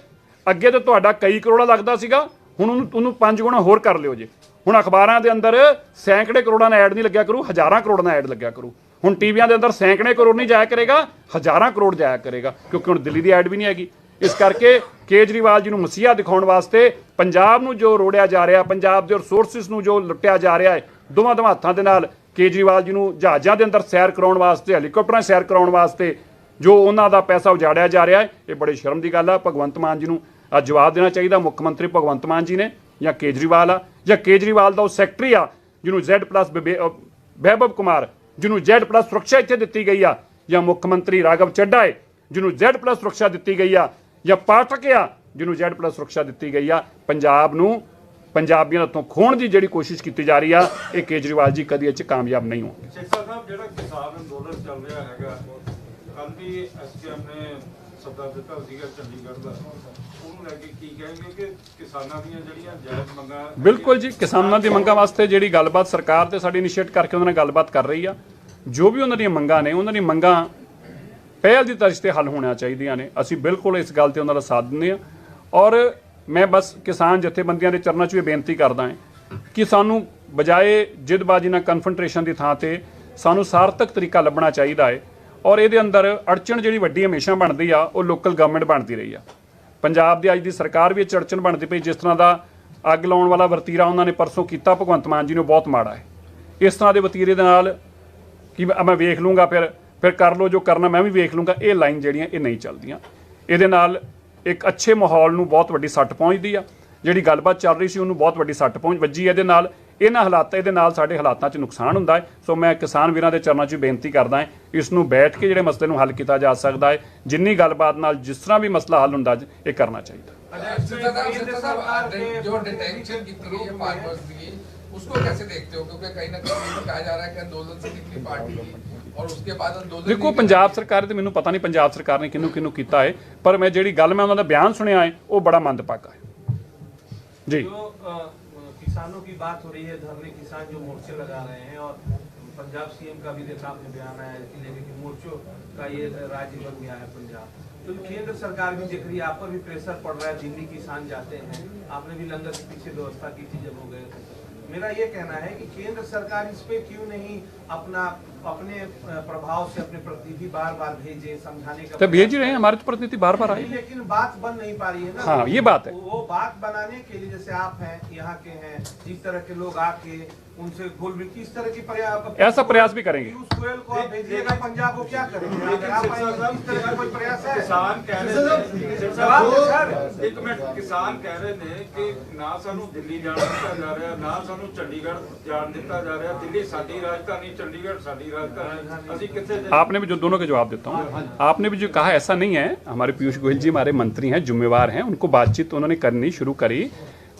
Speaker 4: ਅੱਗੇ ਤੇ ਤੁਹਾਡਾ ਕਈ ਕਰੋੜਾਂ ਲੱਗਦਾ ਸੀਗਾ। ਹੁਣ ਉਹਨੂੰ ਉਹਨੂੰ ਪੰਜ ਗੁਣਾ ਹੋਰ ਕਰ ਲਿਓ ਜੇ। ਹੁਣ ਅਖਬਾਰਾਂ ਦੇ ਅੰਦਰ ਸੈਂਕੜੇ ਕਰੋੜਾਂ ਦਾ ਐਡ ਨਹੀਂ ਲੱਗਿਆ ਕਰੂ, ਹਜ਼ਾਰਾਂ ਕਰੋੜਾਂ ਦਾ ਐਡ ਲੱਗਿਆ ਕਰੂ। ਹੁਣ ਟੀਵੀਆਂ ਦੇ ਅੰਦਰ ਸੈਂਕੜੇ ਕਰੋੜ ਨਹੀਂ ਜਾਇਆ ਕਰੇਗਾ, ਹਜ਼ਾਰਾਂ ਕਰੋੜ ਜਾਇਆ ਕਰੇਗਾ। ਕਿਉਂਕਿ ਹੁਣ ਦਿੱਲੀ ਦੀ ਐਡ ਵੀ ਨਹੀਂ ਹੈਗੀ। ਇਸ ਕਰਕੇ ਕੇਜਰੀਵਾਲ ਜੀ ਨੂੰ ਮਸੀਹਾ ਦਿਖਾਉਣ ਵਾਸਤੇ ਪੰਜਾਬ ਨੂੰ ਜੋ ਰੋੜਿਆ ਜਾ ਰਿਹਾ, ਪੰਜਾਬ ਦੇ ਰਿਸੋਰਸਿਸ ਨੂੰ ਜੋ ਲੁੱਟਿਆ ਜਾ ਰਿਹਾ ਹੈ, ਦੋਵਾਂ ਦੋਵਾਂ ਹੱਥਾਂ ਦੇ ਨਾਲ ਕੇਜਰੀਵਾਲ ਜੀ ਨੂੰ ਜਹਾਜ਼ਾਂ ਦੇ ਅੰਦਰ ਸੈਰ ਕਰਾਉਣ ਵਾਸਤੇ ਹੈਲੀਕਾਪਟਰਾਂ ਸੈਰ ਕਰਾਉਣ ਵਾਸਤੇ ਜੋ ਉਹਨਾਂ ਦਾ ਪੈਸਾ ਉਜਾੜਿਆ ਜਾ ਰਿਹਾ ਹੈ, ਇਹ ਬੜੇ ਸ਼ਰਮ ਦੀ ਗੱਲ ਆ। ਭਗਵੰਤ ਮਾਨ ਜੀ ਨੂੰ ਅੱਜ ਜਵਾਬ ਦੇਣਾ ਚਾਹੀਦਾ। ਮੁੱਖ ਮੰਤਰੀ ਭਗਵੰਤ ਮਾਨ ਜੀ ਨੇ ਜਾਂ ਕੇਜਰੀਵਾਲ ਆ, ਜਾਂ ਕੇਜਰੀਵਾਲ ਦਾ ਉਹ ਸੈਕਟਰੀ ਆ, ਜਿਹਨੂੰ Z+ ਵੈਭਵ ਕੁਮਾਰ, ਜਿਹਨੂੰ Z+ ਸੁਰੱਖਿਆ ਇੱਥੇ ਦਿੱਤੀ ਗਈ ਆ, ਜਾਂ ਮੁੱਖ ਮੰਤਰੀ ਰਾਘਵ ਚੱਡਾ ਹੈ, ਜਿਹਨੂੰ Z+ ਸੁਰੱਖਿਆ ਦਿੱਤੀ ਗਈ ਆ ਜਾਂ ਪਾਠਕ ਆ ਜਿਹਨੂੰ Z+ ਸੁਰੱਖਿਆ ਦਿੱਤੀ ਗਈ ਆ ਪੰਜਾਬ ਨੂੰ ਪੰਜਾਬੀਆਂ ਤੋਂ ਖੋਣ ਦੀ ਜਿਹੜੀ ਕੋਸ਼ਿਸ਼ ਕੀਤੀ ਜਾ ਰਹੀ ਆ ਇਹ ਕੇਜਰੀਵਾਲ ਜੀ ਕਦੀ ਇਹ 'ਚ ਕਾਮਯਾਬ ਨਹੀਂ ਹੋਣਗੇ।
Speaker 2: ਸਿੱਖਾ ਸਾਹਿਬ ਜਿਹੜਾ ਕਿਸਾਨ ਅੰਦੋਲਨ ਚੱਲ ਰਿਹਾ ਹੈਗਾ ਕੱਲ ਵੀ ਐਸਕੇਐਮ ਨੇ ਸੱਦਾ ਦਿੱਤਾ ਸੀਗਾ ਚੰਡੀਗੜ੍ਹ ਦਾ। ਉਹਨੂੰ ਲੈ ਕੇ ਕੀ ਕहेंगे ਕਿ ਕਿਸਾਨਾਂ ਦੀਆਂ ਜਿਹੜੀਆਂ ਜਾਇਜ਼ ਮੰਗਾਂ
Speaker 4: ਬਿਲਕੁਲ ਜੀ ਕਿਸਾਨਾਂ ਦੀ ਮੰਗਾਂ ਵਾਸਤੇ ਜਿਹੜੀ ਗੱਲਬਾਤ ਸਰਕਾਰ ਤੇ ਸਾਡੀ ਇਨੀਸ਼ੀਏਟ ਕਰਕੇ ਉਹਨਾਂ ਨਾਲ ਗੱਲਬਾਤ ਕਰ ਰਹੀ ਆ। ਜੋ ਵੀ ਉਹਨਾਂ ਦੀਆਂ ਮੰਗਾਂ ਨੇ ਉਹਨਾਂ ਦੀਆਂ ਮੰਗਾਂ ਪਹਿਲ ਦੀ ਤਰਜ ਤੇ ਹੱਲ ਹੋਣੀਆਂ ਚਾਹੀਦੀਆਂ ਨੇ। ਅਸੀਂ ਬਿਲਕੁਲ ਇਸ ਗੱਲ ਤੇ ਉਹਨਾਂ ਦਾ ਸਾਥ ਦਿੰਦੇ ਆ ਔਰ ਮੈਂ ਬਸ ਕਿਸਾਨ ਜਥੇਬੰਦੀਆਂ ਦੇ ਚਰਨਾਂ 'ਚ ਵੀ ਬੇਨਤੀ ਕਰਦਾ ਹਾਂ ਕਿ ਸਾਨੂੰ ਬਜਾਏ ਜਿੱਦਬਾਜ਼ੀ ਨਾਲ ਕਨਫਰੰਟ੍ਰੇਸ਼ਨ ਦੀ ਥਾਂ ਤੇ ਸਾਨੂੰ ਸਾਰਥਕ ਤਰੀਕਾ ਲੱਭਣਾ ਚਾਹੀਦਾ ਹੈ। ਔਰ ਇਹਦੇ ਅੰਦਰ ਅੜਚਣ ਜਿਹੜੀ ਵੱਡੀ ਹਮੇਸ਼ਾ ਬਣਦੀ ਆ, ਉਹ ਲੋਕਲ ਗਵਰਨਮੈਂਟ ਬਣਦੀ ਰਹੀ ਆ। ਪੰਜਾਬ ਦੀ ਅੱਜ ਦੀ ਸਰਕਾਰ ਵੀ ਇਹ 'ਚ ਅੜਚਣ ਬਣਦੀ ਪਈ, ਜਿਸ ਤਰ੍ਹਾਂ ਦਾ ਅੱਗ ਲਾਉਣ ਵਾਲਾ ਵਰਤੀਰਾ ਉਹਨਾਂ ਨੇ ਪਰਸੋਂ ਕੀਤਾ, ਭਗਵੰਤ ਮਾਨ ਜੀ ਨੂੰ ਬਹੁਤ ਮਾੜਾ ਹੈ। ਇਸ ਤਰ੍ਹਾਂ ਦੇ ਵਤੀਰੇ ਦੇ ਨਾਲ ਕਿ ਮੈਂ ਵੇਖ ਲੂੰਗਾ ਫਿਰ ਫਿਰ ਕਰ ਲਓ, ਜੋ ਕਰਨਾ ਮੈਂ ਵੀ ਵੇਖ ਲੂੰਗਾ ਇਹ ਲਾਈਨ ਜਿਹੜੀਆਂ, ਇਹ ਨਹੀਂ ਚੱਲਦੀਆਂ। ਇਹਦੇ ਨਾਲ ਇੱਕ ਅੱਛੇ ਮਾਹੌਲ ਨੂੰ ਬਹੁਤ ਵੱਡੀ ਸੱਟ ਪਹੁੰਚਦੀ ਆ। ਜਿਹੜੀ ਗੱਲਬਾਤ ਚੱਲ ਰਹੀ ਸੀ, ਉਹਨੂੰ ਬਹੁਤ ਵੱਡੀ ਸੱਟ ਪਹੁੰਚ ਵੱਜੀ। ਇਹਦੇ ਨਾਲ, ਇਹਨਾਂ ਹਾਲਾਤਾਂ, ਇਹਦੇ ਨਾਲ ਸਾਡੇ ਹਾਲਾਤਾਂ 'ਚ ਨੁਕਸਾਨ ਹੁੰਦਾ ਹੈ। ਸੋ ਮੈਂ ਕਿਸਾਨ ਵੀਰਾਂ ਦੇ ਚਰਨਾਂ 'ਚ ਬੇਨਤੀ ਕਰਦਾ ਹਾਂ, ਇਸ ਨੂੰ ਬੈਠ ਕੇ ਜਿਹੜੇ ਮਸਲੇ ਨੂੰ ਹੱਲ ਕੀਤਾ ਜਾ ਸਕਦਾ ਹੈ, ਜਿੰਨੀ ਗੱਲਬਾਤ ਨਾਲ ਜਿਸ ਤਰ੍ਹਾਂ ਵੀ ਮਸਲਾ ਹੱਲ ਹੁੰਦਾ, ਇਹ ਕਰਨਾ ਚਾਹੀਦਾ।
Speaker 5: ਜੋ ਡਿਟੈਂਸ਼ਨ ਕੀਤੀ ਹੈ ਪਾਰਵਸ ਦੀ की गई है फार्मर्स की उसको कैसे देखते हो क्योंकि कहीं ना कहीं ये भी कहा जा रहा है कि आंदोलन से निकली पार्टी थी और उसके बाद आंदोलन
Speaker 4: ਦੇਖੋ
Speaker 5: नहीं
Speaker 4: ਪੰਜਾਬ ਸਰਕਾਰ ਤੇ ਮੈਨੂੰ ਪਤਾ ਨਹੀਂ ਪੰਜਾਬ ਸਰਕਾਰ ਨੇ ਕਿਹਨੂੰ ਕਿਹਨੂੰ ਕੀਤਾ ਹੈ ਪਰ ਮੈਂ ਜਿਹੜੀ ਗੱਲ ਮੈਂ ਉਹਨਾਂ ਦਾ ਬਿਆਨ ਸੁਣਿਆ ਹੈ ਉਹ ਬੜਾ ਮੰਦਭਾਗਾ ਹੈ ਜੀ
Speaker 6: जो अ, किसानों की बात हो रही है धरने किसान जो मोर्चे लगा रहे हैं और पंजाब सीएम का भी देखा आपने बयान आया कि लेके कि मोर्चों का ये राज्य बन गया है पंजाब तो केंद्र सरकार भी देख रही है आप पर भी प्रेशर पड़ रहा है दिल्ली किसान जाते हैं आपने भी लंगर की पीछे व्यवस्था की थी जब हो गए थे मेरा ये कहना है कि केंद्र सरकार इस पे क्यों नहीं अपना अपने अ, प्रभाव से अपने प्रतिनिधि बार बार भेजे समझाने का
Speaker 4: तो भेज ही रहे हैं हमारे तो प्रतिनिधि बार बार आए
Speaker 6: नहीं, लेकिन बात बन नहीं पा रही है ना
Speaker 4: हाँ, ये बात है।
Speaker 6: वो बात बनाने के लिए जैसे आप हैं यहाँ के हैं जिस तरह के लोग आके उनसे घुल मिल किस तरह की प्रयास
Speaker 4: ऐसा प्रयास भी करेंगे।
Speaker 6: पीयूष गोयल को आप भेजिएगा पंजाब को क्या करेंगे अगर आप आएंगे, इस तरह का कोई प्रयास है
Speaker 2: ਕਿਸਾਨ ਕਹਿ ਰਹੇ ਨੇ
Speaker 6: जवाब दे सर
Speaker 2: ਇੱਕ ਮਿੰਟ ਕਿਸਾਨ ਕਹਿ ਰਹੇ ਨੇ ਕਿ ਨਾ ਸਾਨੂੰ ਦਿੱਲੀ ਜਾਣ ਦਿੱਤਾ ਜਾ ਰਿਹਾ ਨਾ ਸਾਨੂੰ ਚੰਡੀਗੜ੍ਹ ਜਾਣ ਦਿੱਤਾ ਜਾ ਰਿਹਾ ਦਿੱਲੀ ਸਾਡੀ ਰਾਜਧਾਨੀ ਚੰਡੀਗੜ੍ਹ ਸਾਡੀ
Speaker 4: आपने भी जो दोनों का जवाब देता हूँ। आपने भी जो कहा ऐसा नहीं है। हमारे पीयूष गोयल जी हमारे मंत्री हैं जुम्मेवार हैं। उनको बातचीत तो उन्होंने करनी शुरू करी।